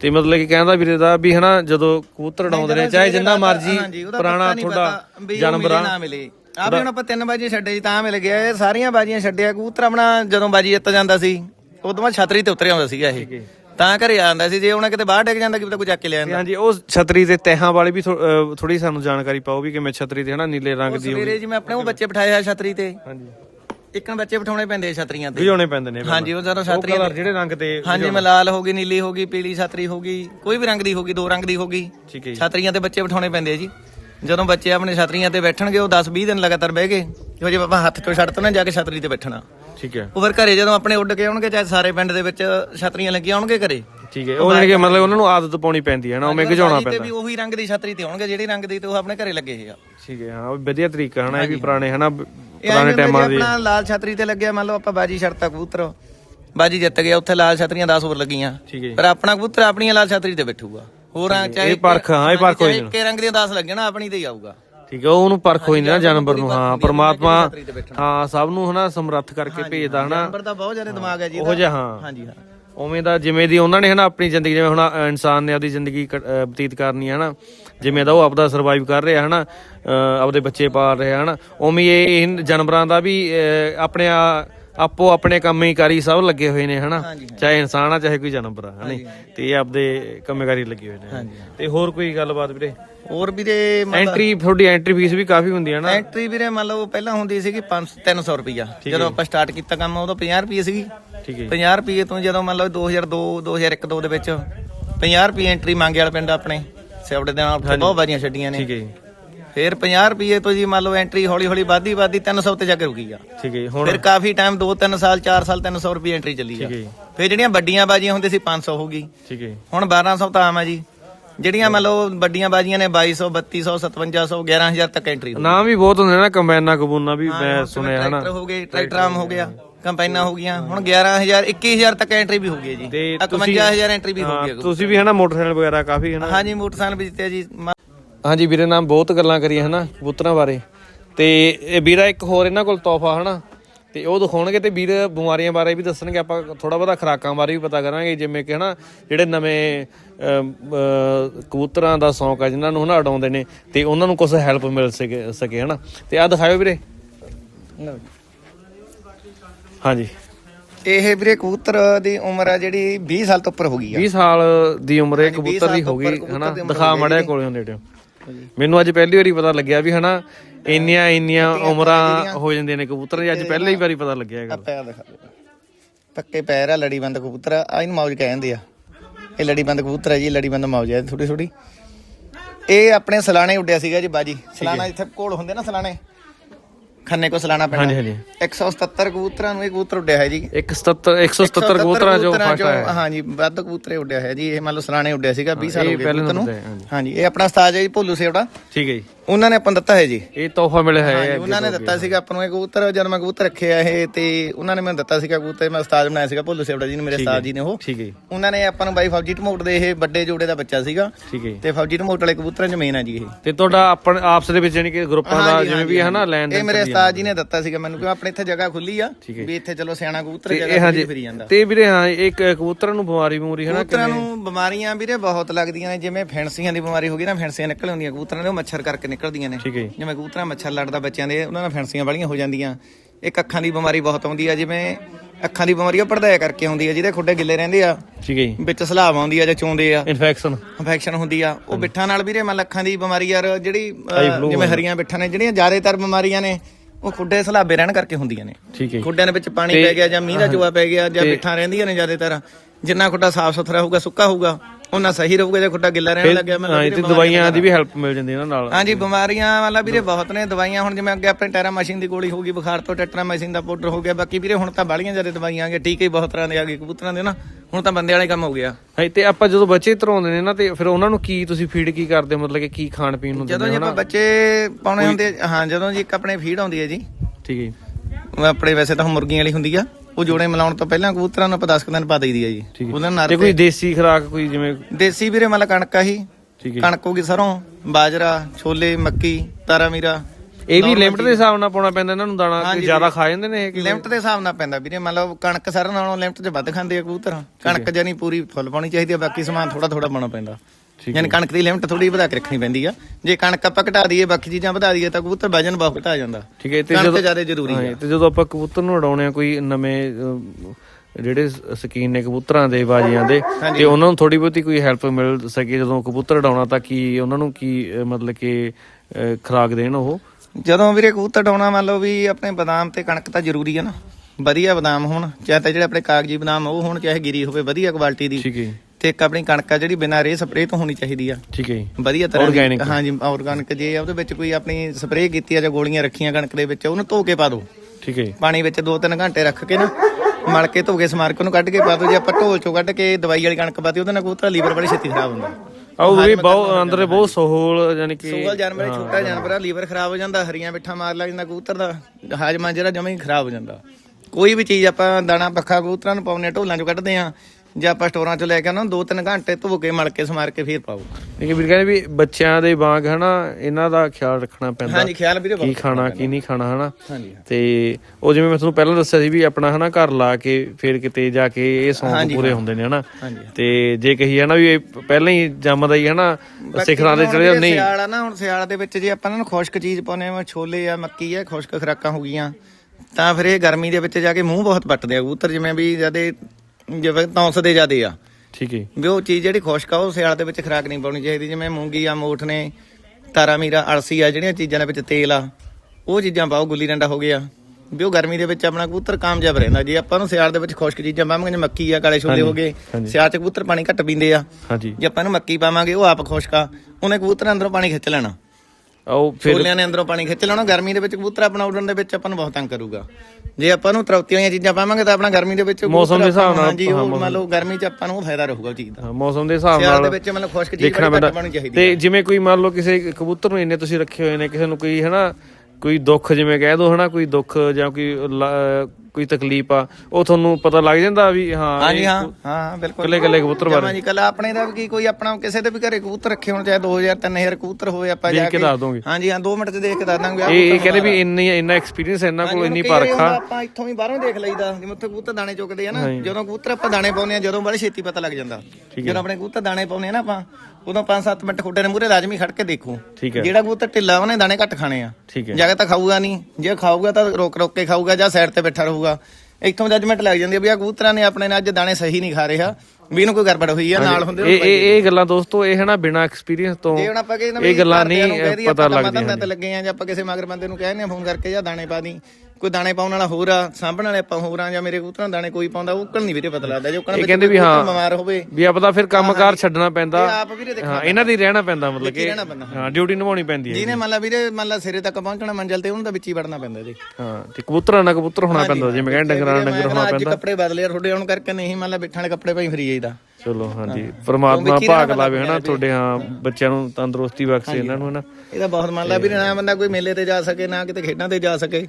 ਤੇ ਮਤਲਬ ਕਿ ਕਹਿੰਦਾ ਵੀਰੇ ਦਾ ਵੀ ਹਨਾ ਜਦੋਂ ਕਬੂਤਰ ਉਡਾਉਂਦੇ ਨੇ ਚਾਹੇ ਜਿੰਨਾ ਮਰਜ਼ੀ ਪੁਰਾਣਾ ਤੁਹਾਡਾ ਉਹ ਆ। ਨਾ ਮਿਲੇ। ਆ ਵੀ ਹੁਣ ਆਪਾਂ ਤਿੰਨ ਬਾਜੀ ਛੱਡੇ ਜੀ ਤਾਂ ਮਿਲ ਗਿਆ। ਇਹ ਸਾਰੀਆਂ ਬਾਜੀਆਂ ਛੱਡਿਆ ਕਬੂਤਰ ਆਪਣਾ ਜਦੋਂ ਬਾਜੀ ਜਿੱਤ ਜਾਂਦਾ ਸੀ ਉਦੋਂ ਬਾਅਦ ਛਤਰੀ ਤੇ ਉਤਰਿਆ ਹੁੰਦਾ ਸੀਗਾ ਇਹ। ਤਾਂ ਘਰੇ ਆ ਜਾਂਦਾ ਸੀ ਜੇ ਉਹਨਾਂ ਕਿਤੇ ਬਾਹਰ ਡਿੱਗ ਜਾਂਦਾ ਕਿ ਕੋਈ ਚੱਕ ਕੇ ਲੈ ਜਾਂਦਾ। ਹਾਂਜੀ ਉਹ ਛਤਰੀ ਤੇ ਤਹਾਂ ਵਾਲੇ ਵੀ ਥੋੜੀ ਸਾਨੂੰ ਜਾਣਕਾਰੀ ਪਾਓ ਵੀ ਕਿਵੇਂ ਛਤਰੀ ਤੇ ਹਨਾ ਨੀਲੇ ਰੰਗ ਦੀ ਸਵੇਰੇ ਜਿਵੇਂ ਆਪਣੇ ਉਹ ਬੱਚੇ ਬਿਠਾਏ ਆ ਛਤਰੀ ਤੇ। ਹਾਂਜੀ। ਇੱਕਨ ਬੱਚੇ ਬਿਠਾਉਣੇ ਪੈਂਦੇ ਆ ਛਤਰੀਆਂ ਤੇ। ਵਿਜਾਉਣੇ ਪੈਂਦੇ ਨੇ ਹਾਂਜੀ ਉਹ ਜਦੋਂ ਉਹ ਛਤਰੀਆਂ ਕਲਰ ਜਿਹੜੇ ਰੰਗ ਤੇ ਹਾਂਜੀ ਮੈਂ ਲਾਲ ਹੋ ਗਈ ਨੀਲੀ ਹੋ ਗਈ ਪੀਲੀ ਛਤਰੀ ਹੋ ਗਈ ਕੋਈ ਵੀ ਰੰਗ ਦੀ ਹੋ ਗਈ ਦੋ ਰੰਗ ਦੀ ਹੋ ਗਈ। ਠੀਕ ਹੈ ਜੀ। ਛਤਰੀਆਂ ਤੇ ਬੱਚੇ ਬਿਠਾਉਣੇ ਪੈਂਦੇ ਆ ਜੀ। ਜਦੋਂ ਬੱਚੇ ਆਪਣੇ ਛਤਰੀਆਂ ਤੇ ਬੈਠਣਗੇ ਉਹ 10 20 ਦਿਨ ਲਗਾਤਾਰ ਬਹਿ ਗਏ। ਜੋ ਜੇ ਆਪਾਂ ਹੱਥ ਤੋਂ ਛੱਡਤ ਨਾ ਜਾ ਕੇ ਛਤਰੀ ਤੇ ਬੈਠਣਾ। ਠੀਕ ਹੈ। ਉਹ ਫਿਰ ਘਰੇ ਜਦੋਂ ਆਪਣੇ ਉੱਡ ਕੇ ਆਉਣਗੇ ਚਾਹੇ ਸਾਰੇ ਪਿੰਡ ਦੇ ਵਿੱਚ ਛਤਰੀਆਂ ਲੱਗੀਆਂ ਆਉਣਗੇ ਘਰੇ? ਠੀਕ ਹੈ ਉਹ ਜਾਨੀ ਕਿ ਮਤਲਬ ਉਹਨਾਂ ਨੂੰ ਆਦਤ ਪਾਉਣੀ ਪੈਂਦੀ ਹੈ ਨਾ ਉਵੇਂ ਗਿਜਾਉਣਾ ਬਾਜੀ ਤੇ ਪੈਂਦਾ। ਵੀ ਉਹੀ ਰੰਗ ਦੀ ਛਤਰੀ ਤੇ ਆਉਣਗੇ ਜਿਹੜੀ ਰੰਗ ਦੀ ਤੇ ਉਹ ਆਪਣੇ ਘਰੇ ਲੱਗੇ ਹੋਏ ਆ। ਠੀਕ ਹੈ ਹਾਂ ਉਹ ਵਧੀਆ ਤਰੀਕਾ ਹਨਾ ਇਹ ਵੀ ਪੁਰਾਣੇ ਹਨਾ ਪੁਰਾਣੇ ਟਾਈਮਾਂ ਦੇ। ਆਪਣਾ ਲਾਲ ਛਤਰੀ ਤੇ ਲੱਗਿਆ ਮੰਨ ਲਓ ਆਪਾਂ ਬਾਜੀ ਛੜਤਾ ਕਬੂਤਰ। ਬਾਜੀ ਜਿੱਤ ਗਿਆ ਉੱਥੇ ਲਾਲ ਛਤਰੀਆਂ 10 ਹੋਰ ਲੱਗੀਆਂ। ਠੀਕ ਹੈ। ਜੀ। ਪਰ ਆਪਣਾ ਕਬੂਤਰ ਆਪਣੀਆਂ ਲਾਲ ਛਤਰੀ ਤੇ ਬੈਠੂਗਾ। ਹੋਰ ਚਾਹੇ ਇਹ ਪਰਖ, ਹਾਂ, ਇਹ ਪਰਖ ਹੋਈ ਕਿ ਰੰਗ ਦੀਆਂ 10 ਲੱਗਣਾ ਆਪਣੀ ਤੇ ਹੀ ਆਊਗਾ। ਠੀਕ ਹੈ ਉਹਨੂੰ ਪਰਖ ਹੋਈ ਨਾ ਜਾਨਵਰ ਨੂੰ ਹਾਂ ਪਰਮਾਤਮਾ ਹਾਂ ਸਭ ਨੂੰ ਹਨਾ ਸਮਰੱਥ ਕਰਕੇ ਭੇਜਦਾ ਹਨਾ। ਨੰਬਰ ਦਾ ਬਹੁਤ ਜ਼ਿਆਦਾ ਦਿਮਾਗ ਹੈ ਜੀ ਉਹ ਜਿਹਾ ਹਾਂ। ਹਾਂਜੀ ਹਾਂ। ਉਵੇਂ ਦਾ ਜਿਵੇਂ ਦੀ ਉਹਨਾਂ ਨੇ ਹਨਾ ਆਪਣੀ ਜ਼ਿੰਦਗੀ ਜਿਵੇਂ ਹੁਣ ਇਨਸਾਨ ਨੇ ਆਪਦੀ ਜ਼ਿੰਦਗੀ ਬਤੀਤ ਕਰਨੀ ਹੈ ਹਨਾ। ਜਿਵੇਂ ਦਾ ਉਹ ਆਪਦਾ ਸਰਵਾਈਵ ਕਰ ਰਿਹਾ ਹਨਾ ਆਪਦੇ ਬੱਚੇ ਪਾਲ ਰਿਹਾ ਹਨਾ। ਉਵੇਂ ਇਹ ਜਾਨਵਰਾਂ ਦਾ ਵੀ ਆਪਣੇ ਆ- ਆਪੋ ਆਪਣੇ ਕੰਮ ਹੀ ਕਰੀ ਸਭ ਲੱਗੇ ਹੋਏ ਨੇ ਹਨਾ? ਚਾਹੇ ਇਨਸਾਨ ਆ ਚਾਹੇ ਕੋਈ ਜਾਨਵਰ ਆ ਹਨੇ? ਤੇ ਇਹ ਆਪਦੇ ਕੰਮੇਕਾਰੀ ਲੱਗੇ ਹੋਏ ਨੇ। ਤੇ ਹੋਰ ਕੋਈ ਗੱਲਬਾਤ ਵੀਰੇ? ਹੋਰ ਵੀਰੇ ਐਂਟਰੀ ਤੁਹਾਡੀ ਐਂਟਰੀ ਫੀਸ ਵੀ ਕਾਫੀ ਹੁੰਦੀ ਹੈ ਨਾ? ਐਂਟਰੀ ਵੀਰੇ ਮੰਨ ਲਓ ਪਹਿਲਾਂ ਹੁੰਦੀ ਸੀਗੀ 5 300 ਰੁਪਿਆ ਜਦੋਂ ਆਪਾਂ ਸਟਾਰਟ ਕੀਤਾ ਕੰਮ ਉਦੋਂ 50 ਰੁਪਏ ਸੀਗੀ। ਠੀਕ ਹੈ ਜੀ। 50 ਰੁਪਏ ਤੋਂ ਜਦੋਂ ਮੰਨ ਲਓ 2002 2001 2 ਦੇ ਵਿੱਚ 50 ਰੁਪਏ ਐਂਟਰੀ ਮੰਗੇ ਵਾਲਾ ਪਿੰਡ ਆਪਣੇ। ਸਿਵੜੇ ਦੇ ਨਾਲ ਬਹੁਤ ਬਾਜੀਆਂ ਛੱਡੀਆਂ ਨੇ। ਠੀਕ ਹੈ ਫਿਰ 50 ਰੁਪਏ ਤੋਂ ਜੀ ਮੰਨ ਲਓ ਐਂਟਰੀ ਹੌਲੀ ਹੌਲੀ ਵੱਧਦੀ ਵੱਧਦੀ 300 ਤੇ ਜਾ ਕੇ ਰੁਕੀ ਆ। ਠੀਕ ਹੈ ਜੀ। ਹੁਣ ਫਿਰ ਕਾਫੀ ਟਾਈਮ 2 3 ਸਾਲ 4 ਸਾਲ 300 ਰੁਪਏ ਐਂਟਰੀ ਚੱਲੀ ਆ। ਠੀਕ ਹੈ ਜੀ। ਫਿਰ ਜਿਹੜੀਆਂ ਵੱਡੀਆਂ ਬਾਜੀਆਂ ਹੁੰਦੀ ਸੀ 500 ਹੋ ਗਈ। ਠੀਕ ਹੈ ਜੀ। ਹੁਣ 1200 ਤਾਂ ਆਮ ਆ ਜੀ। ਜਿਹੜੀਆਂ ਮੰਨ ਲਓ ਵੱਡੀਆਂ ਬਾਜੀਆਂ ਨੇ 2200 3200 5700 11000 ਤੱਕ ਐਂਟਰੀ ਹੋ ਨਾਮ ਵੀ ਬਹੁਤ ਹੁੰਦੇ ਨੇ ਨਾ ਕੰਬਾਈਨਾਂ ਕਬੂਨਾ ਵੀ ਮੈਂ ਸੁਣਿਆ ਹਨਾ? ਟਰੈਕਟਰ ਹੋ ਗਏ ਟਰੈਕਟਰਾਮ ਹੋ ਗਿਆ ਕੰਪਾਈਨਾਂ ਹੋ ਗਈਆਂ। ਹੁਣ 11000 21000 ਤੱਕ ਐਂਟਰੀ ਵੀ ਹੋ ਗਈ ਹੈ ਜੀ। ਤੁਸੀਂ- 51000 ਐਂਟਰੀ ਵੀ ਹੋ ਹਾਂ, ਗਈ ਹੈ। ਤੁਸੀਂ ਵੀ ਹਨਾ ਮੋਟਰਸਾਈਕਲ ਵਗੈਰਾ ਕਾਫੀ ਹਨਾ ਹਾਂਜੀ ਮੋਟਰਸਾਈਕਲ ਵੀ ਜਿੱਤਿਆ ਜੀ। ਹਾਂਜੀ ਵੀਰੇ ਨਾਲ ਬਹੁਤ ਗੱਲਾਂ ਕਰੀਆਂ ਹਨਾ ਕਬੂਤਰਾਂ ਬਾਰੇ। ਤੇ ਇਹ ਵੀਰਾ ਇੱਕ ਹੋਰ ਇਹਨਾਂ ਕੋਲ ਤੋਹਫਾ ਹਨਾ ਤੇ ਉਹ ਦਿਖਾਉਣਗੇ ਤੇ ਵੀਰ ਬਿਮਾਰੀਆਂ ਬਾਰੇ ਵੀ ਦੱਸਣਗੇ। ਆਪਾਂ ਥੋੜਾ ਬਹੁਤਾ ਖੁਰਾਕਾਂ ਬਾਰੇ ਵੀ ਪਤਾ ਕਰਾਂਗੇ ਜਿਵੇਂ ਕਿ ਹਨਾ ਜਿਹੜੇ ਨਵੇਂ ਕਬੂਤਰਾਂ ਦਾ ਸ਼ੌਂਕ ਆ ਜਿਨ੍ਹਾਂ ਨੂੰ ਹਨਾ ਉਡਾਉਂਦੇ ਨੇ ਤੇ ਉਹਨਾਂ ਨੂੰ ਕੁਝ ਹੈਲਪ ਮਿਲ ਸਕੇ ਹਨਾ। ਤੇ ਆ ਦਿਖਾਇਓ ਵੀਰੇ। ਹਾਂਜੀ। ਇਹ ਵੀਰੇ ਕਬੂਤਰ ਦੀ ਉਮਰ ਆ ਜਿਹੜੀ 20 ਸਾਲ ਤੋਂ ਉੱਪਰ ਹੋ ਗਈ ਆ। 20 ਸਾਲ ਦੀ ਉਮਰ ਇਹ ਕਬੂਤਰ ਦੀ ਹੋ ਗਈ ਹਨਾ। ਦਿਖਾ ਹੋ ਮੜਿਆ ਕੋਲੇ ਨੇੜੇ ਮੈਨੂੰ ਅੱਜ ਪਹਿਲੀ ਵਾਰੀ ਪਤਾ ਲੱਗਿਆ ਵੀ ਹਨਾ ਇੰਨੀਆਂ ਇੰਨੀਆਂ ਉਮਰਾਂ ਹੋ ਜਾਂਦੀਆਂ ਨੇ ਕਬੂਤਰ ਦੀ ਅੱਜ ਪਹਿਲੀ ਵਾਰੀ ਪਤਾ ਲੱਗਿਆ ਹੈਗਾ। ਪੈਰ ਦਿਖਾ। ਦਿਓ। ਪੱਕੇ ਪੈਰ ਆ ਲੜੀਬੰਦ ਕਬੂਤਰ ਆ ਆਹ ਇਹਨੂੰ ਮੌਜ ਕਹਿੰਦੇ ਆ। ਇਹ ਲੜੀਬੰਦ ਕਬੂਤਰ ਹੈ ਜੀ ਲੜੀਬੰਦ ਮੌਜ ਹੈ ਥੋੜੀ ਥੋੜੀ ਇਹ ਆਪਣੇ ਸਲਾਣੇ ਉੱਡਿਆ ਸੀਗਾ ਜੀ ਬਾਜੀ। ਸਲਾਣਾ ਜਿੱਥੇ ਕੋਲ ਹੁੰਦੇ ਨਾ ਸਲਾਣੇ। ਖੰਨੇ ਕੋ ਸਲਾਣਾ ਹਾਂਜੀ ਪਿੰਡ ਹਾਂਜੀ 177 ਕਬੂਤਰਾਂ ਨੂੰ ਇਹ ਕਬੂਤਰ ਉੱਡਿਆ ਹੈ ਜੀ। 177 177 ਕਬੂਤਰਾਂ ਚੋਂ ਫਸਟ ਆਇਆ। ਹਾਂਜੀ ਵੱਧ ਕਬੂਤਰੇ ਉੱਡਿਆ ਹੈ ਜੀ। ਇਹ ਮੰਨ ਲਓ ਸਲਾਣੇ ਉੱਡਿਆ ਸੀਗਾ 20 ਸਾਲ ਹੋ ਗਏ ਪਹਿਲਾਂ ਕਬੂਤਰ ਨੂੰ। ਹਾਂਜੀ। ਹਾਂਜੀ ਇਹ ਆਪਣਾ ਉਸਤਾਦ ਹੈ ਜੀ ਭੋਲੂ ਸੇਵੜਾ। ਠੀਕ ਹੈ ਜੀ। ਉਹਨਾਂ ਨੇ ਆਪਾਂ ਨੂੰ ਦਿੱਤਾ ਹੈ ਜੀ। ਇਹ ਤੋਹਫਾ ਮਿਲਿਆ ਹੈ ਉਹਨਾਂ ਨੇ ਦਿੱਤਾ ਸੀਗਾ ਆਪਾਂ ਨੂੰ ਇਹ ਕਬੂਤਰ ਜਦ ਮੈਂ ਕਬੂਤਰ ਰੱਖਿਆ ਇਹ ਤੇ ਉਹਨਾਂ ਨੇ ਮੈਨੂੰ ਦਿੱਤਾ ਸੀਗਾ ਕਬੂਤਰ ਮੈਂ ਉਸਤਾਦ ਬਣਾਇਆ ਸੀਗਾ ਭੋਲੂ ਸੇਵੜਾ ਜੀ ਨੇ ਮੇਰੇ ਉਸਤਾਦ ਜੀ ਨੇ ਉਹ। ਠੀਕ ਹੈ ਜੀ। ਉਹਨਾਂ ਨੇ ਆਪਾਂ ਨੂੰ ਬਾਈ ਫੌਜੀ ਢਮੋਟ ਦੇ ਇਹ ਵੱਡੇ ਜੋੜੇ ਦਾ ਬੱਚਾ ਸੀਗਾ। ਠੀਕ ਹੈ ਜੀ। ਤੇ ਫੌਜੀ ਢਮੋਟ ਵਾਲੇ ਕਬੂਤਰਾਂ ਚ ਮੇਨ ਆ ਜੀ ਇਹ। ਤੇ ਤੁਹਾਡਾ ਆਪਣ ਆਪਸ ਦੇ ਵਿੱਚ ਜਾਨੀ ਕਿ ਗਰੁੱਪਾਂ ਦਾ ਹਾਂਜੀ, ਜਿਵੇਂ ਵੀ ਹੈ ਨਾ ਲੈਣ ਇਹ ਮੇਰੇ ਉਸਤਾਦ ਜੀ ਨੇ ਦਿੱਤਾ ਸੀਗਾ ਮੈਨੂੰ ਕਿ ਆਪਣੇ ਇੱਥੇ ਜਗ੍ਹਾ ਖੁੱਲੀ ਆ ਠੀਕ ਹੈ। ਵੀ ਇੱਥੇ ਚਲੋ ਸਿਆਣਾ ਕਬੂਤਰ ਇਹ ਜਗ੍ਹਾ ਹਾਂਜੀ ਖੁੱਲੀ ਫਿਰੀ ਜਾਂਦਾ। ਤੇ ਵੀਰੇ ਹਾਂ ਇੱਕ ਕਬੂਤਰਾਂ ਨੂੰ ਬਿਮਾਰੀ ਬਿਮੂਰੀ ਹੈ ਨਾ ਕਬੂਤਰਾਂ ਨੂੰ ਬਿਮਾਰੀਆਂ ਵੀਰੇ ਬਹੁਤ ਲੱਗਦੀਆਂ ਨੇ ਜਿਵੇਂ ਫੈਂਸੀਆਂ ਦੀ ਬਿਮਾਰੀ ਹੋ ਗਈ ਨਾ ਫੈਂਸੀਆਂ ਨਿਕਲ ਆਉਂਦੀਆਂ ਕਬੂਤਰਾਂ ਦੇ ਉਹ ਮੱਛਰ ਕਰਕੇ ਨਿਕਲਦੀਆਂ ਨੇ। ਠੀਕ ਹੈ ਜੀ। ਜਿਵੇਂ ਕਬੂਤਰਾਂ ਮੱਛਰ ਲੜਦਾ ਬੱਚਿਆਂ ਦੇ ਉਹਨਾਂ ਨਾਲ ਫੈਂਸੀਆਂ ਵਾਲੀਆਂ ਹੋ ਜਾਂਦੀਆਂ। ਇੱਕ ਅੱਖਾਂ ਦੀ ਬਿਮਾਰੀ ਬਹੁਤ ਆਉਂਦੀ ਆ ਜਿਵੇਂ ਅੱਖਾਂ ਦੀ ਬਿਮਾਰੀ ਉਹ ਪੜਦਾਇਆ ਕਰਕੇ ਆਉਂਦੀ ਆ ਜਿਹਦੇ ਖੁੱਡੇ ਗਿੱਲੇ ਰਹਿੰਦੇ ਆ। ਠੀਕ ਹੈ ਜੀ। ਵਿੱਚ ਸਲਾਬ ਆਉਂਦੀ ਆ ਜਾਂ ਚੋਂਦੇ ਆ। ਇਨਫੈਕਸ਼ਨ ਇਨਫੈਕਸ਼ਨ ਹੁੰਦੀ ਆ। ਉਹ ਬਿੱਠਾਂ ਨਾਲ ਵੀਰੇ ਮਨ ਅੱਖਾਂ ਦੀ ਬਿਮਾਰੀ ਯਾਰ ਜਿਹੜੀ ਅਹ, ਜਿਵੇਂ ਹਰੀਆਂ ਬਿੱਠਾਂ ਨੇ ਜਿਹੜੀਆਂ ਜ਼ਿਆਦਾਤਰ ਬਿਮਾਰੀਆਂ ਨੇ ਉਹ ਖੁੱਡੇ ਸਲਾਬੇ ਰਹਿਣ ਕਰਕੇ ਹੁੰਦੀਆਂ ਨੇ। ਠੀਕ ਹੈ ਜੀ। ਖੁੱਡਿਆਂ ਦੇ ਵਿੱਚ ਪਾਣੀ ਪੈ ਗਿਆ ਜਾਂ ਮੀਂਹ ਦਾ ਜੂਆ ਪੈ ਗਿਆ ਜਾਂ ਬਿੱਠਾਂ ਰਹਿੰਦੀਆਂ ਨੇ ਜ਼ਿਆਦਾਤਰ। ਜਿੰਨਾ ਖੁੱਡਾ ਸਾਫ਼ ਸੁਥਰਾ ਹੋਊਗਾ ਸੁੱਕਾ ਹੋਊਗਾ। ਉਹਨਾਂ ਸਹੀ ਰਹੂਗਾ ਜੇ ਖੁੱਡਾ ਗਿੱਲਾ ਰਹਿਣ ਲੱਗਿਆ ਹਾਂ ਤੇ ਦਵਾਈਆਂ ਦੀ ਵੀ ਹੈਲਪ ਮਿਲ ਜਾਂਦੀ ਇਹਨਾਂ ਨਾਲ। ਹਾਂਜੀ ਬਿਮਾਰੀਆਂ ਵਾਲਾ ਵੀਰੇ ਬਹੁਤ ਨੇ ਦਵਾਈਆਂ ਹੁਣ ਜਿਵੇਂ ਅੱਗੇ ਆਪਣੇ ਟੈਰਾ ਮਸ਼ੀਨ ਦੀ ਗੋਲੀ ਹੋਊਗੀ ਬੁਖਾਰ ਤੋਂ ਟੈਟਰਾ ਮਸ਼ੀਨ ਦਾ ਪਾਊਡਰ ਹੋ ਗਿਆ ਬਾਕੀ ਵੀਰੇ ਹੁਣ ਤਾਂ ਬਾਲੀਆਂ ਜ਼ਿਆਦਾ ਦਵਾਈਆਂ ਆ ਗਈਆਂ ਟੀਕੇ ਹੀ ਬਹੁਤ ਤਰ੍ਹਾਂ ਦੇ ਆ ਗਏ ਕਬੂਤਰਾਂ ਦੇ ਨਾ ਹੁਣ ਤਾਂ ਬੰਦੇ ਵਾਲੇ ਕੰਮ ਹੋ ਗਿਆ। ਹਾਂ ਤੇ ਆਪਾਂ ਜਦੋਂ ਬੱਚੇ ਧਰਾਉਂਦੇ ਨੇ ਨਾ ਤੇ ਫਿਰ ਉਹਨਾਂ ਨੂੰ ਕੀ ਤੁਸੀਂ ਫੀਡ ਕੀ ਕਰਦੇ ਹੋ? ਮਤਲਬ ਕਿ ਕੀ ਖਾਣ ਪੀਣ ਨੂੰ ਜਦੋਂ ਦਿੰਦੇ ਹੋ ਨਾ ਆਪਾਂ ਬੱਚੇ ਪਾਉਣੇ ਹੁੰਦੇ ਹਾਂ ਜਦੋਂ ਜੀ ਇੱਕ ਆਪਣੇ ਫੀਡ ਆਉਂਦੀ ਹੈ ਜੀ ਠੀਕ ਹੈ। ਆਪਣੇ ਵੈਸੇ ਤਾਂ ਮੁਰਗੀਆਂ ਵਾਲੀ ਹੁੰਦੀ ਆ। ਉਹ ਜੋੜੇ ਮਿਲਾਉਣ ਤੋਂ ਪਹਿਲਾਂ ਕਬੂਤਰਾਂ ਨੂੰ ਆਪਾਂ 10 ਕੁ ਦਿਨ ਪਾ ਦਈਦੀ ਆ ਜੀ। ਉਹਦੇ ਨਾਲ ਤੇ ਕੋਈ ਦੇਸੀ ਖੁਰਾਕ ਕੋਈ ਜਿਵੇਂ ਦੇਸੀ ਵੀਰੇ ਮਤਲਬ ਕਣਕ ਆ ਹੀ ਠੀਕ ਹੈ। ਕਣਕ ਹੋ ਗਈ ਸਰੋਂ ਬਾਜਰਾ ਛੋਲੇ ਮੱਕੀ ਤਾਰਾ ਮੀਰਾ ਇਹ ਵੀ ਲਿਮਟ ਦੇ ਹਿਸਾਬ ਨਾਲ ਪਾਉਣਾ ਪੈਂਦਾ ਇਹਨਾਂ ਨੂੰ ਦਾਣਾ ਜ਼ਿਆਦਾ ਖਾ ਜਾਂਦੇ ਨੇ ਇਹ ਕਿ ਲਿਮਟ ਦੇ ਹਿਸਾਬ ਨਾਲ ਪੈਂਦਾ ਵੀਰੇ ਮਤਲਬ ਕਣਕ ਸਾਰਿਆਂ ਨਾਲੋਂ ਲਿਮਟ 'ਚ ਵੱਧ ਖਾਂਦੇ ਆ ਕਬੂਤਰ। ਕਣਕ ਜਾਨੀ ਪੂਰੀ ਫੁੱਲ ਪਾਉਣੀ ਚਾਹੀਦੀ ਆ ਬਾਕੀ ਸਮਾਨ ਥੋੜਾ ਥੋੜਾ ਪਾਉਣਾ ਪੈਂਦਾ। ਯਾਨੀ ਕਣਕ ਦੀ ਲਿਮਟ ਥੋੜੀ ਵਧਾ ਕੇ ਰੱਖਣੀ ਪੈਂਦੀ ਆ। ਜੇ ਕਣਕ ਆਪਾਂ ਘਟਾ ਦਈਏ ਬਾਕੀ ਚੀਜ਼ਾਂ ਵਧਾ ਦਈਏ ਤਾਂ ਕਬੂਤਰ ਵਜਨ ਬਹੁਤ ਘਟਾ ਜਾਂਦਾ। ਠੀਕ ਹੈ ਤੇ ਜਦੋਂ ਜ਼ਿਆਦਾ ਜ਼ਰੂਰੀ ਹਾਂ, ਤੇ ਜਦੋਂ ਆਪਾਂ ਕਬੂਤਰ ਨੂੰ ਉਡਾਉਣੇ ਆ ਕੋਈ ਨਵੇਂ ਜਿਹੜੇ ਸਕੀਨ ਨੇ ਕਬੂਤਰਾਂ ਦੇ ਬਾਜੀਆਂ ਦੇ ਤੇ ਉਹਨਾਂ ਨੂੰ ਥੋੜੀ ਬਹੁਤੀ ਕੋਈ ਹੈਲਪ ਮਿਲ ਸਕੇ ਜਦੋਂ ਕਬੂਤਰ ਉਡਾਉਣਾ ਤਾਂ ਕੀ ਉਹਨਾਂ ਨੂੰ ਕੀ ਮਤਲਬ ਕਿ ਖੁਰਾਕ ਦੇਣ ਉਹ? ਜਦੋਂ ਵੀਰੇ ਕਬੂਤਰ ਡਾਉਣਾ ਮੰਨ ਲਓ ਵੀ ਆਪਣੇ ਬਦਾਮ ਤੇ ਕਣਕ ਤਾਂ ਜ਼ਰੂਰੀ ਆ ਨਾ। ਵਧੀਆ ਬਦਾਮ ਹੋਣ ਚਾਹੇ ਤਾਂ ਜਿਹੜੇ ਆਪਣੇ ਕਾਗਜੀ ਬਦਾਮ ਉਹ ਹੋਣ ਚਾਹੇ ਗਿਰੀ ਹੋਵੇ ਵਧੀਆ ਕੁਆਲਿਟੀ ਦੀ। ਠੀਕ ਹੈ। ਤੇ ਇੱਕ ਆਪਣੀ ਕਣਕ ਆ ਜਿਹੜੀ ਬਿਨਾਂ ਰੇ ਸਪਰੇਅ ਤੋਂ ਹੋਣੀ ਚਾਹੀਦੀ ਆ। ਠੀਕ ਹੈ ਜੀ, ਵਧੀਆ ਤਰ੍ਹਾਂ ਦੀ। Organic। ਹਾਂਜੀ ਆਰਗੈਨਿਕ ਜੇ ਉਹਦੇ ਵਿੱਚ ਕੋਈ ਆਪਣੀ ਸਪਰੇਅ ਕੀਤੀ ਆ ਜਾਂ ਗੋਲੀਆਂ ਰੱਖੀਆਂ ਕਣਕ ਦੇ ਵਿੱਚ ਉਹਨੂੰ ਧੋ ਕੇ ਪਾ ਦਿਓ ਠੀਕ ਹੈ ਜੀ, ਪਾਣੀ ਵਿੱਚ 2-3 ਘੰਟੇ ਰੱਖ ਕੇ ਨਾ ਮਲ ਕੇ ਧੋ ਕੇ ਸਮਾਰ ਕੇ ਉਹਨੂੰ ਕੱਢ ਕੇ ਪਾ ਦਿਓ ਜੇ ਆਪਾਂ ਢੋਲ ਚੋਂ ਕੱਢ ਕੇ ਦਵਾਈ ਵਾਲੀ ਕਣਕ ਪਾਤੀ ਉਹਦੇ ਨਾਲ ਕਬੂਤਰ ਲੀਵਰ ਬੜੀ ਛੇਤੀ ਖਰਾਬ ਹੁੰਦਾ। ਆਹ ਵੀ ਬਹੁਤ ਅੰਦਰ ਬਹੁਤ ਸੋਹਲ ਯਾਨੀ ਕਿ ਸੂਗਲ ਜਾਨਵਰ ਹੈ, ਛੋਟਾ ਜਾਨਵਰ ਆ ਲੀਵਰ ਖਰਾਬ ਹੋ ਜਾਂਦਾ ਹਰੀਆਂ ਮਿੱਠਾ ਮਾਰ ਲੱਗ ਜਾਂਦਾ ਕਬੂਤਰ ਦਾ ਹਾਜਮਾ ਜਿਹੜਾ ਜਮਾਂ ਹੀ ਖਰਾਬ ਹੋ ਜਾਂਦਾ। ਕੋਈ ਵੀ ਚੀਜ਼ ਆਪਾਂ ਦਾਣਾ ਪੱਖਾ ਕਬੂਤਰਾਂ ਨੂੰ ਪਾਉਨੇ ਢੋਲਾਂ ਚੋਂ ਕੱਢਦੇ ਆ ਜਾਂ ਆਪਾਂ ਸਟੋਰਾਂ ਚੋਂ ਲੈ ਕੇ ਆਉਣਾ ਦੋ ਤਿੰਨ ਘੰਟੇ ਧੋ ਕੇ ਮਲ ਕੇ ਸਮਾਰ ਕੇ ਫੇਰ ਪਾਓ। ਇਹ ਵੀਰ ਕਹਿੰਦੇ ਵੀ ਬੱਚਿਆਂ ਦੇ ਵਾਂਗ ਹਨਾ ਇਹਨਾਂ ਦਾ ਖਿਆਲ ਰੱਖਣਾ ਪੈਂਦਾ ਹਾਂਜੀ ਖਿਆਲ ਵੀਰੇ ਕੀ ਖਾਣਾ ਕੀ ਨਹੀਂ ਖਾਣਾ ਹਨਾ। ਹਾਂਜੀ ਤੇ ਉਹ ਜਿਵੇਂ ਮੈਂ ਤੁਹਾਨੂੰ ਪਹਿਲਾਂ ਦੱਸਿਆ ਸੀ ਵੀ ਆਪਣਾ ਹਨਾ ਘਰ ਲਾ ਕੇ ਫਿਰ ਕਿਤੇ ਜਾ ਕੇ ਇਹ ਸੌਂਗ ਪੂਰੇ ਹੁੰਦੇ ਨੇ ਹਨਾ। ਤੇ ਜੇ ਕਹੀ ਹਨਾ ਵੀ ਪਹਿਲਾਂ ਹੀ ਜੰਮਦਾ ਹੀ ਹਨਾ ਸਿਖਰਾਂ ਦੇ ਜਾਂਦੇ ਨਹੀਂ ਸਿਆਲ ਆ ਨਾ ਹੁਣ ਸਿਆਲ ਦੇ ਵਿੱਚ ਜੇ ਆਪਾਂ ਇਹਨਾਂ ਨੂੰ ਖੁਸ਼ਕ ਚੀਜ਼ ਪਾਉਨੇ ਆ ਛੋਲੇ ਆ ਮੱਕੀ ਆ ਖੁਸ਼ਕ ਖਰਾਕਾਂ ਹੋ ਗਈਆਂ ਤਾਂ ਫਿਰ ਇਹ ਗਰਮੀ ਦੇ ਵਿੱਚ ਜਾ ਕੇ ਮੂੰਹ ਬਹੁਤ ਪੱਟਦੇ ਆ ਕਬੂਤਰ ਜਿਵੇਂ ਵੀ ਜਦੇ ਜਿਵੇਂ ਤੌਂਸਦੇ ਜਾਂਦੇ ਆ। ਠੀਕ ਹੈ। ਵੀ ਉਹ ਚੀਜ਼ ਜਿਹੜੀ ਖੁਸ਼ਕ ਆ ਉਹ ਸਿਆਲ ਦੇ ਵਿੱਚ ਖਰਾਕ ਨਹੀਂ ਪਾਉਣੀ ਚਾਹੀਦੀ। ਜਿਵੇਂ ਮੂੰਗੀ ਆ ਮੋਠ ਨੇ ਤਾਰਾ ਮੀਰਾ ਅਲਸੀ ਆ ਜਿਹੜੀਆਂ ਚੀਜ਼ਾਂ ਦੇ ਵਿੱਚ ਤੇਲ ਆ ਉਹ ਚੀਜ਼ਾਂ ਪਾਓ ਗੁੱਲੀ ਡੰਡਾ ਹੋ ਗਿਆ। ਵੀ ਉਹ ਗਰਮੀ ਦੇ ਵਿੱਚ ਆਪਣਾ ਕਬੂਤਰ ਕਾਮਯਾਬ ਰਹਿੰਦਾ। ਜੇ ਆਪਾਂ ਨੂੰ ਸਿਆਲ ਦੇ ਵਿੱਚ ਖੁਸ਼ਕ ਚੀਜ਼ਾਂ ਪਾਵਾਂਗੇ ਜਿਵੇਂ ਮੱਕੀ ਆ ਕਾਲੇ ਛੋਲੇ ਹੋ ਗਏ। ਸਿਆਲ ਚ ਕਬੂਤਰ ਪਾਣੀ ਘੱਟ ਪੀਂਦੇ ਆ। ਹਾਂਜੀ। ਜੇ ਆਪਾਂ ਇਹਨੂੰ ਮੱਕੀ ਪਾਵਾਂਗੇ ਉਹ ਆਪ ਖੁਸ਼ਕ ਆ। ਉਹਨੇ ਕਬੂਤਰ ਅੰਦਰੋਂ ਪਾਣੀ ਖਿੱਚ ਲੈਣਾ। ਆਓ ਫਿਰ ਛੋਲਿਆਂ ਨੇ ਅੰਦਰੋਂ ਪਾਣੀ ਖਿੱਚ ਲੈਣਾ ਗਰਮੀ ਦੇ ਵਿੱਚ ਕਬੂਤਰ ਆਪਣਾ ਉੱਡਣ ਦੇ ਵਿੱਚ ਆਪਾਂ ਨੂੰ ਬਹੁਤ ਤੰਗ ਕਰੂਗਾ। ਜੇ ਆਪਾਂ ਨੂੰ ਤਰੌਤੀਆਂ ਵਾਲੀਆਂ ਚੀਜ਼ਾਂ ਪਾਵਾਂਗੇ ਤਾਂ ਆਪਣਾ ਗਰਮੀ ਦੇ ਵਿੱਚ ਮੌਸਮ ਦੇ ਹਿਸਾਬ ਨਾਲ, ਹਾਂਜੀ ਉਹ ਮੰਨ ਲਓ ਗਰਮੀ ਚ ਆਪਾਂ ਨੂੰ ਉਹ ਫਾਇਦਾ ਰਹੂਗਾ ਉਹ ਚੀਜ਼ ਦਾ। ਮੌਸਮ ਦੇ ਹਿਸਾਬ ਸਿਆਲ ਦੇ ਨਾਲ ਵਿੱਚ ਮਤਲਬ ਖੁਸ਼ਕ ਚੀਜ਼ ਦੇਖਣਾ ਪੈਂਦਾ। ਤੇ ਜਿਵੇਂ ਕੋਈ ਮੰਨ ਲਓ ਕਿਸੇ ਕਬੂਤਰ ਨੂੰ ਇੰਨੇ ਤੁਸੀਂ ਰੱਖੇ ਹੋਏ ਨੇ ਕਿਸੇ ਨੂੰ ਕੋਈ ਹਨਾ ਕੋਈ ਦੁੱਖ ਜਿਵੇਂ ਕਹਿ ਦੋ ਹਨਾ ਕੋਈ ਦੁੱਖ ਜਾਂ ਕੋਈ ਕੋਈ ਤਕਲੀਫ ਆ ਉਹ ਤੁਹਾਨੂੰ ਪਤਾ ਲੱਗ ਜਾਂਦਾ ਵੀ ਹਾਂ ਹਾਂਜੀ ਇਹ ਹਾਂ ਹਾਂ ਬਿਲਕੁਲ। ਇਕੱਲੇ ਇਕੱਲੇ ਕਬੂਤਰ ਬਾਰੇ। ਹਾਂਜੀ ਕੱਲਾ ਆਪਣੇ ਦਾ ਵੀ ਕੀ ਕੋਈ ਆਪਣਾ ਕਿਸੇ ਦੇ ਵੀ ਘਰੇ ਕਬੂਤਰ ਰੱਖੇ ਹੋਣ ਚਾਹੇ 2000 3000 ਕਬੂਤਰ ਹੋਵੇ ਆਪਾਂ ਦੇਖ ਜਾ ਕੇ ਦੱਸ ਦੋਗੇ। ਹਾਂਜੀ ਹਾਂ 2 ਮਿੰਟ ਚ ਦੇਖ ਕੇ ਦੱਸ ਦਾਂਗੇ। ਆਹ ਇਹ ਇਹ ਕਹਿੰਦੇ ਵੀ। ਇੰਨੀ ਇੰਨਾ ਐਕਸਪੀਰੀਅੰਸ ਇਹਨਾਂ ਕੋਲ ਇੰਨੀ ਕਈ ਵਾਰੀ ਪਰਖ ਆਪਾਂ ਇੱਥੋਂ ਵੀ ਬਾਹਰੋਂ ਦੇਖ ਲਈਦਾ ਜਿਵੇਂ ਉੱਥੇ ਕਬੂਤਰ ਦਾਣੇ ਚੁੱਕਦੇ ਆ ਨਾ ਜਦੋਂ ਕਬੂਤਰ ਆਪਾਂ ਦਾਣੇ ਪਾਉਂਦੇ ਆ ਜਦੋਂ ਬੜੀ ਛੇਤੀ ਪਤਾ ਲੱਗ ਜਾਂਦਾ। ਜਦੋਂ ਆਪਣੇ ਕਬੂਤਰ ਦਾਣੇ ਪਾਉਂਦੇ ਆ ਨਾ ਆਪਾਂ ਉਦੋਂ 5-7 ਮਿੰਟ ਖੋਡੇ ਦੇ ਮੂਹਰੇ ਲਾਜ਼ਮੀ ਖੜ ਕੇ ਦੇਖੋ। ਠੀਕ ਹੈ। ਜਿਹੜਾ ਕਬੂਤਰ ਢਿੱਲਾ ਉਹਨੇ ਦਾਣੇ ਘੱਟ ਖਾਣੇ ਆ। ਠੀਕ ਹੈ। ਜਗ੍ਹਾ ਤਾਂ ਖਾਊਗਾ ਨਹੀਂ ਜੇ ਖਾਊਗਾ ਤਾਂ ਰੋਕ ਰੋਕ ਕੇ ਖਾਊਗਾ ਜਾਂ ਸਾਈਡ ਤੇ ਬੈਠਾ ਰਹੂਗਾ। ਇੱਥੋਂ ਜੱਜਮੈਂਟ ਲੱਗ ਜਾਂਦੀ ਆ ਵੀ ਆ ਕਬੂਤਰਾਂ ਨੇ ਆਪਣੇ ਨਾਲ ਅੱਜ ਦਾਣੇ ਸਹੀ ਨਹੀਂ ਖਾ ਰਿਹਾ ਵੀ ਇਹਨੂੰ ਕੋਈ ਗੜਬੜ ਹੋਈ ਆ ਨਾਲ ਹੁੰਦੇ ਇਹ ਇਹ ਇਹ ਗੱਲਾਂ ਦੋਸਤੋ ਇਹ ਹਨਾ ਬਿਨਾ ਐਕਸਪੀਰੀਅੰਸ ਤੋਂ ਜੇ ਹੁਣ ਆਪਾਂ ਕਹਿੰਦੇ ਇਹ ਗੱਲਾਂ ਨਹੀਂ ਪਤਾ ਲੱਗਦੀਆਂ ਤੇ ਲੱਗੇ ਆ ਜਾਂ ਆਪਾਂ ਕਿਸੇ ਮਗਰ ਬੰਦੇ ਨੂੰ ਕਹਿੰਦੇ ਆ ਫੋਨ ਕਰਕੇ ਜਾਂ ਦਾਣੇ ਪਾ ਦੀ ਕੋਈ ਦਾਣੇ ਪਾਉਣ ਵਾਲਾ ਹੋਰ ਆ ਸਾਂਭਣ ਵਾਲੇ ਆਪਾਂ ਹੋਰ ਆ ਜਾਂ ਮੇਰੇ ਕਬੂਤਰਾਂ ਦਾਣੇ ਕੋਈ ਪਾਉਂਦਾ ਉਹ ਕਣ ਨਹੀਂ ਵੀਰੇ ਪਤਾ ਲੱਗਦਾ ਜੋ ਕਣ ਕਹਿੰਦੇ ਵੀ ਹਾਂ। ਬਿਮਾਰ ਹੋਵੇ। ਵੀ ਆਪਦਾ ਫਿਰ ਕੰਮਕਾਰ ਛੱਡਣਾ ਪੈਂਦਾ। ਹਾਂ ਇਹਨਾਂ ਦੀ ਰਹਿਣਾ ਪੈਂਦਾ ਮਤਲਬ ਹੀ ਕਿ। ਹਾਂ। ਡਿਊਟੀ ਨਿਭਾਉਣੀ ਪੈਂਦੀ ਹੈ ਜਿਹਨੇ ਮੰਨ ਲਾ ਵੀਰੇ ਮੰਨ ਲਾ ਸਿਰੇ ਤੱਕ ਪਹੁੰਚਣਾ ਮੰਜ਼ਲ ਤੇ ਉਹਨੂੰ ਤਾਂ ਵਿੱਚ ਹੀ ਵੜਨਾ ਪੈਂਦਾ ਜੀ। ਹਾਂ ਤੇ ਕਬੂਤਰਾਂ ਨਾਲ ਕਬੂਤਰ ਹੋਣਾ ਪੈਂਦਾ ਜਿਵੇਂ ਕਹਿੰਦੇ ਡੰਗਰਾਂ ਨਾਲ ਡੰਗਰ ਹੋਣਾ ਪੈਂਦਾ। ਕੱਪੜੇ ਬਦਲੇ ਤੁਹਾਡੇ ਆਉਣ ਕਰਕੇ ਨਹੀਂ ਮੰਨ ਲਾ ਬਿੱਠਾਂ ਵਾਲੇ ਕੱਪੜੇ ਭਾਈ ਫਰੀ ਜਾਈਦਾ ਚਲੋ ਹਾਂਜੀ। ਪਰਮਾਤਮਾ ਭਾਗ ਲਾਵੇ ਹਨਾ? ਤੁਹਾਡੇ ਹਾਂ ਬੱਚਿਆਂ ਨੂੰ ਤੰਦਰੁਸਤੀ ਬਖਸ਼ੇ ਇਹਨਾਂ ਨੂੰ ਹਨਾ? ਇਹਦਾ ਬਹੁਤ ਮੰਨ ਲਾ ਵੀਰੇ ਨਾ ਬੰਦਾ ਕੋਈ ਮੇਲੇ ਤੇ ਜਾ ਸਕੇ ਨਾ ਕਿਤੇ ਖੇਡਾਂ ਤੇ ਜਾ ਸਕੇ।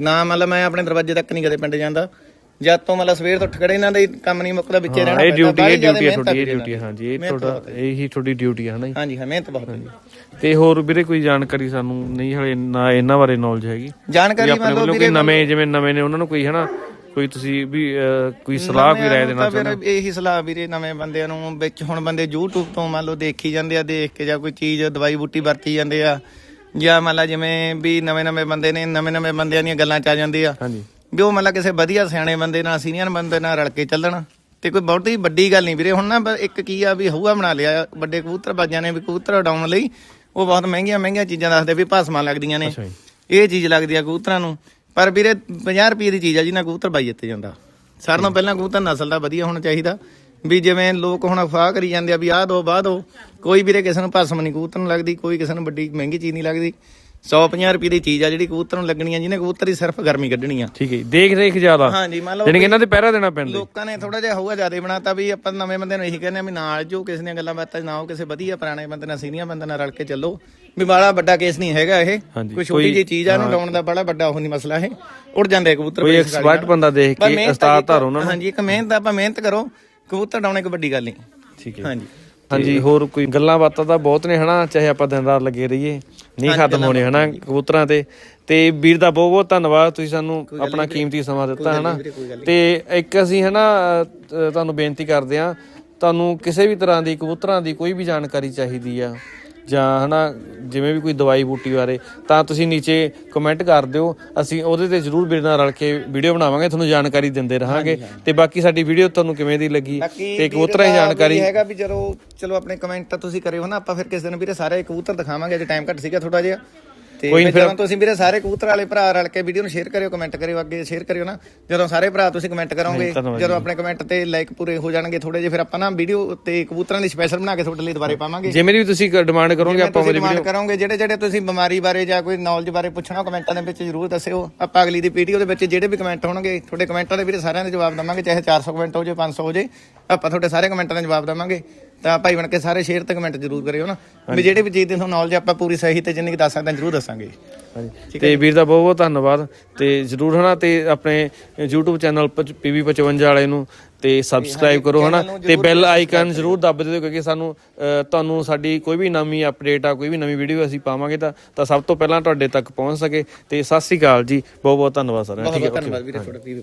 ਨਾ ਮਤਲਬ ਮੈਂ ਆਪਣੇ ਦਰਵਾਜ਼ੇ ਤੱਕ ਨਹੀਂ ਕਦੇ ਪਿੰਡ ਜਾਂਦਾ। ਜਦ ਤੋਂ ਮਤਲਬ ਸਵੇਰ ਤੋਂ ਉੱਠ ਖੜੇ ਇਹਨਾਂ ਦਾ ਕੰਮ ਨਹੀਂ ਮੁੱਕਦਾ ਵਿੱਚੇ ਰਹਿਣਾ ਇਹ ਡਿਊਟੀ ਇਹ ਡਿਊਟੀ ਹੈ ਤੁਹਾਡੀ ਇਹ ਡਿਊਟੀ ਹੈ ਹਾਂਜੀ ਇਹ ਤੁਹਾਡਾ ਇਹੀ ਤੁਹਾਡੀ ਡਿਊਟੀ ਹੈ ਹਨਾ ਹਾਂਜੀ ਹਾਂ ਮਿਹਨਤ ਬਹੁਤ ਹੈ। ਤੇ ਹੋਰ ਵੀਰੇ ਕੋਈ ਜਾਣਕਾਰੀ ਸਾਨੂੰ ਨਹੀਂ ਹਲੇ ਨਾ ਇਹਨਾਂ ਬਾਰੇ ਨੌਲੇਜ ਹੈਗੀ? ਜਾਣਕਾਰੀ ਮਤਲਬ ਕੋਈ ਨਵੇਂ ਜਿਵੇਂ ਨਵੇਂ ਨੇ ਉਹਨਾਂ ਨੂੰ ਕੋਈ ਹਨਾ? ਕੋਈ ਤੁਸੀਂ ਵੀ ਕੋਈ ਸਲਾਹ ਕੋਈ ਰਾਏ ਦੇਣਾ ਤਾਂ ਫਿਰ ਇਹੀ ਸਲਾਹ ਵੀਰੇ ਨਵੇਂ ਬੰਦਿਆਂ ਨੂੰ ਵਿੱਚ ਹੁਣ ਬੰਦੇ YouTube ਤੋਂ ਮੰਨ ਲਓ ਦੇਖੀ ਜਾਂਦੇ ਆ ਦੇਖ ਕੇ ਜਾਂ ਕੋਈ ਚੀਜ਼ ਦਵਾਈ ਬੂਟੀ ਵਰਤੀ ਜਾਂਦੇ ਆ ਜਾਂ ਮੰਨ ਲਾ ਜਿਵੇਂ ਵੀ ਨਵੇਂ ਨਵੇਂ ਬੰਦੇ ਨੇ ਨਵੇਂ ਨਵੇਂ ਬੰਦਿਆਂ ਦੀਆਂ ਗੱਲਾਂ ਚ ਆ ਜਾਂਦੇ ਆ। ਹਾਂਜੀ। ਵੀ ਉਹ ਮੰਨ ਲਾ ਕਿਸੇ ਵਧੀਆ ਸਿਆਣੇ ਬੰਦੇ ਨਾਲ ਸੀਨੀਅਰ ਬੰਦੇ ਨਾਲ ਰਲ ਕੇ ਚੱਲਣ ਤੇ ਕੋਈ ਬਹੁਤੀ ਵੱਡੀ ਗੱਲ ਨਹੀਂ ਵੀਰੇ। ਹੁਣ ਨਾ ਇੱਕ ਕੀ ਆ ਵੀ ਹਊਆ ਬਣਾ ਲਿਆ ਵੱਡੇ ਕਬੂਤਰਬਾਜ਼ਾਂ ਨੇ ਵੀ ਕਬੂਤਰ ਉਡਾਉਣ ਲਈ ਉਹ ਬਹੁਤ ਮਹਿੰਗੀਆਂ ਮਹਿੰਗੀਆਂ ਚੀਜ਼ਾਂ ਦੱਸਦੇ ਵੀ ਭਾਸਮਾਂ ਲੱਗਦੀਆਂ ਨੇ। ਇਹ ਚੀਜ਼ ਲੱਗਦੀ ਆ ਕਬੂਤਰਾਂ ਨੂੰ। ਪਰ ਵੀਰੇ 50 ਰੁਪਏ ਦੀ ਚੀਜ਼ ਆ ਜਿਹਨਾਂ ਕਬੂਤਰ ਬਾਈ ਜਿੱਤੇ ਜਾਂਦਾ। ਸਾਰਿਆਂ ਨਾਲੋਂ ਪਹਿਲਾਂ ਕਬੂਤਰ ਨਸਲ ਦਾ ਵਧੀਆ ਹੋਣਾ ਚਾਹੀਦਾ। ਵੀ ਜਿਵੇਂ ਲੋਕ ਹੁਣ ਅਫਵਾਹ ਕਰੀ ਜਾਂਦੇ ਆ ਵੀ ਆਹ ਦੋ, ਬਾਹ ਦੋ। ਕੋਈ ਵੀਰੇ ਕਿਸੇ ਨੂੰ ਭਸਮ ਨਹੀਂ ਕਬੂਤਰ ਨੂੰ ਲੱਗਦੀ, ਕੋਈ ਕਿਸੇ ਨੂੰ ਵੱਡੀ, ਮਹਿੰਗੀ ਚੀਜ਼ ਨਹੀਂ ਲੱਗਦੀ। 150 ਰੁਪਏ ਦੀ ਚੀਜ਼ ਆ ਜਿਹੜੀ ਕਬੂਤਰ ਨੂੰ ਲੱਗਣੀ ਆ ਜਿਹਨੇ ਕਬੂਤਰ ਦੀ ਸਿਰਫ ਗਰਮੀ ਕੱਢਣੀ ਆ। ਠੀਕ ਹੈ ਜੀ। ਦੇਖ ਰੇਖ ਜ਼ਿਆਦਾ। ਹਾਂਜੀ ਮੰਨ ਲਓ ਕਿ ਇਹਨਾਂ ਤੇ ਪਹਿਰਾ ਦੇਣਾ ਪੈਂਦਾ ਜੀ। ਲੋਕਾਂ ਨੇ ਥੋੜਾ ਜਿਹਾ ਹੋਊਗਾ ਜ਼ਿਆਦਾ ਬਣਾਤਾ ਵੀ ਆਪਾਂ ਨਵੇਂ ਬੰਦੇ ਨੂੰ ਇਹੀ ਕਹਿੰਦੇ ਆ ਵੀ ਨਾਲ ਜੋ ਕਿਸੇ ਦੀਆਂ ਗੱਲਾਂ ਬਾਤਾਂ ਨਾ ਹੋ ਕਿਸੇ ਵਧੀਆ ਪੁਰਾਣੇ ਬੰਦੇ ਨਾਲ ਸੀਨੀਅਰ ਬੰਦੇ ਨਾਲ ਰਲ ਕੇ ਚੱਲੋ। ਵੀ ਬੜਾ ਵੱਡਾ ਕੇਸ ਨਹੀਂ ਹੈਗਾ ਇਹ। ਹਾਂਜੀ, ਕੋਈ ਛੋਟੀ ਜਿਹੀ ਚੀਜ਼ ਆ ਇਹਨੂੰ ਲਾਉਣ ਦਾ ਬੜਾ ਵੱਡਾ ਉਹ ਨਹੀਂ ਮਸਲਾ ਇਹ। ਉੜ ਜਾਂਦੇ ਆ ਕਬੂਤਰ ਕੋਈ ਬੜੀ ਸਕਾਲੀ ਐਕਸਪਰਟ ਨਾਲ। ਬੰਦਾ ਦੇਖ ਪਰ ਕੇ ਮਿਹਨਤ ਉਸਤਾਦ ਇੱਕ- ਧਾਰੋ ਉਹਨਾਂ ਨੂੰ। ਹਾਂਜੀ ਇੱਕ ਮਿਹਨਤ ਆਪਾਂ ਮਿਹਨਤ ਕਰੋ। ਕਬੂਤਰ ਡਾਉਣੇ ਕੋਈ ਵੱਡੀ ਗੱਲ ਨਹੀਂ। ਠੀਕ ਹੈ। ਹਾਂਜੀ। ਹਾਂਜੀ ਹੋਰ ਕੋਈ ਗੱਲਾਂ ਬਾਤਾਂ ਤਾਂ ਬਹੁਤ ਨੇ ਹਨਾ ਚਾਹੇ ਆਪਾਂ ਦਿਨ ਰਾਤ ਲੱਗੇ ਰਹੀਏ। ਨਹੀਂ ਖਤਮ ਹੋਣੇ ਹਨਾ ਕਬੂਤਰਾਂ ਤੇ। ਤੇ ਵੀਰ ਦਾ ਬਹੁਤ ਬਹੁਤ ਧੰਨਵਾਦ ਤੁਸੀਂ ਸਾਨੂੰ ਆਪਣਾ ਕੀਮਤੀ ਸਮਾਂ ਦਿੱਤਾ ਹਨਾ। ਤੇ ਇੱਕ ਅਸੀਂ ਹਨਾ ਤੁਹਾਨੂੰ ਬੇਨਤੀ ਕਰਦੇ ਆ ਤੁਹਾਨੂੰ ਕਿਸੇ ਵੀ ਤਰ੍ਹਾਂ ਦੀ ਕਬੂਤਰਾਂ ਦੀ ਕੋਈ ਵੀ ਜਾਣਕਾਰੀ ਚਾਹੀਦੀ ਆ। ਜਾਂ ਹਨਾ ਜਿਵੇਂ ਵੀ ਕੋਈ ਦਵਾਈ ਬੂਟੀ ਬਾਰੇ ਤਾਂ ਤੁਸੀਂ ਨੀਚੇ ਕਮੈਂਟ ਕਰ ਦਿਓ। ਅਸੀਂ ਉਹਦੇ ਤੇ ਜਰੂਰ ਵੀਰ ਨਾਲ ਰਲ ਕੇ ਵੀਡੀਓ ਬਣਾਵਾਂਗੇ ਤੁਹਾਨੂੰ ਜਾਣਕਾਰੀ ਦਿੰਦੇ ਰਹਾਂਗੇ। ਤੇ ਬਾਕੀ ਸਾਡੀ ਵੀਡੀਓ ਤੁਹਾਨੂੰ ਕਿਵੇਂ ਦੀ ਲੱਗੀ ਤੇ ਕਬੂਤਰਾਂ ਦੀ ਜਾਣਕਾਰੀ। ਹੈਗਾ ਵੀ ਜਦੋਂ ਚਲੋ ਆਪਣੇ ਕਮੈਂਟ ਤਾਂ ਤੁਸੀਂ ਕਰਿਓ ਨਾ ਆਪਾਂ ਫਿਰ ਕਿਸੇ ਦਿਨ ਵੀਰੇ ਸਾਰੇ ਕਬੂਤਰ ਦਿਖਾਵਾਂਗੇ ਅੱਜ ਟਾਈਮ ਘੱਟ ਸੀਗਾ ਥੋੜਾ ਜਿਹਾ। ਤੇ ਕੋਈ ਜਦੋਂ ਤੁਸੀਂ ਵੀਰੇ ਸਾਰੇ ਕਬੂਤਰ ਵਾਲੇ ਭਰਾ ਰਲ ਕੇ ਵੀਡੀਓ ਨੂੰ ਸ਼ੇਅਰ ਕਰਿਓ ਕਮੈਂਟ ਕਰਿਓ ਅੱਗੇ ਸ਼ੇਅਰ ਕਰਿਓ ਨਾ। ਜਦੋਂ ਸਾਰੇ ਭਰਾ ਤੁਸੀਂ ਕਮੈਂਟ ਕਰੋਗੇ ਜਦੋਂ ਆਪਣੇ ਕਮੈਂਟ ਤੇ ਲਾਈਕ ਪੂਰੇ ਹੋ ਜਾਣਗੇ ਥੋੜੇ ਜਿਹੇ ਫਿਰ ਆਪਾਂ ਨਾ ਵੀਡੀਓ ਤੇ ਕਬੂਤਰਾਂ ਦੀ ਸਪੈਸ਼ਲ ਬਣਾ ਕੇ ਤੁਹਾਡੇ ਲਈ ਦੁਬਾਰੇ ਪਾਵਾਂਗੇ। ਜਿਵੇਂ ਵੀ ਤੁਸੀਂ ਡਿਮਾਂਡ ਕਰੋਗੇ ਆਪਾਂ ਮੇਰੀ ਡਿਮਾਂਡ ਕਰੋਗੇ ਜਿਹੜੇ ਜਿਹੜੇ ਤੁਸੀਂ ਬਿਮਾਰੀ ਬਾਰੇ ਜਾਂ ਕੋਈ ਨੌਲੇਜ ਬਾਰੇ ਪੁੱਛਣਾ ਕਮੈਂਟਾਂ ਦੇ ਵਿੱਚ ਜਰੂਰ ਦੱਸਿਓ। ਆਪਾਂ ਅਗਲੀ ਦੀ ਵੀਡੀਓ ਦੇ ਵਿੱਚ ਜਿਹੜੇ ਵੀ ਕਮੈਂਟ ਹੋਣਗੇ ਤੁਹਾਡੇ ਕਮੈਂਟਾਂ ਦੇ ਵੀਰੇ ਸਾਰਿਆਂ ਦੇ ਜਵਾਬ ਦਵਾਂਗੇ ਚਾਹੇ 400 ਕਮੈਂਟ ਹੋ ਜਾਏ 500 ਹੋ ਜਾਏ ਆਪਾਂ ਤੁਹਾਡੇ ਸਾਰੇ ਕਮੈਂਟਾਂ ਦੇ ਜਵਾਬ ਦਵਾਂਗੇ। ਤਾਂ ਭਾਈ ਬਣ ਕੇ ਸਾਰੇ ਸ਼ੇਅਰ ਤੇ ਕਮੈਂਟ ਜਰੂਰ ਕਰਿਓ ਨਾ। ਵੀ ਜਿਹੜੇ ਵੀ ਚੀਜ਼ ਦੀ ਤੁਹਾਨੂੰ ਨੌਲੇਜ ਆਪਾਂ ਪੂਰੀ ਸਹੀ ਤੇ ਜਿੰਨੀ ਕੁ ਦੱਸ ਸਕਦੇ ਹਾਂ ਜਰੂਰ ਦੱਸਾਂਗੇ। ਹਾਂਜੀ। ਤੇ ਵੀਰ ਦਾ ਬਹੁਤ ਬਹੁਤ ਧੰਨਵਾਦ। ਤੇ ਜਰੂਰ ਹਨਾ ਤੇ ਆਪਣੇ YouTube ਚੈਨਲ ਪੀਵੀ 55 ਵਾਲੇ ਨੂੰ ਤੇ ਸਬਸਕ੍ਰਾਈਬ ਕਰੋ ਹਨਾ। ਤੇ ਬੈਲ ਆਈਕਨ ਜਰੂਰ ਦੱਬ ਦਿਓ ਕਿਉਂਕਿ ਸਾਨੂੰ ਤੁਹਾਨੂੰ ਸਾਡੀ ਕੋਈ ਵੀ ਨਵੀਂ ਅਪਡੇਟ ਆ ਕੋਈ ਵੀ ਨਵੀਂ ਵੀਡੀਓ ਅਸੀਂ ਪਾਵਾਂਗੇ ਤਾਂ ਤਾਂ ਸਭ ਤੋਂ ਪਹਿਲਾਂ ਤੁਹਾਡੇ ਤੱਕ ਪਹੁੰਚ ਸਕੇ। ਤੇ ਸਤਿ ਸ੍ਰੀ ਅਕਾਲ ਜੀ। ਬਹੁਤ ਬਹੁਤ ਧੰਨਵਾਦ ਸਾਰਿਆਂ ਦਾ। ਬਹੁਤ ਠੀਕ ਹੈ ਬਹੁਤ ਧੰਨਵਾਦ ਵੀਰੇ ਤੁਹਾਡਾ ਵੀ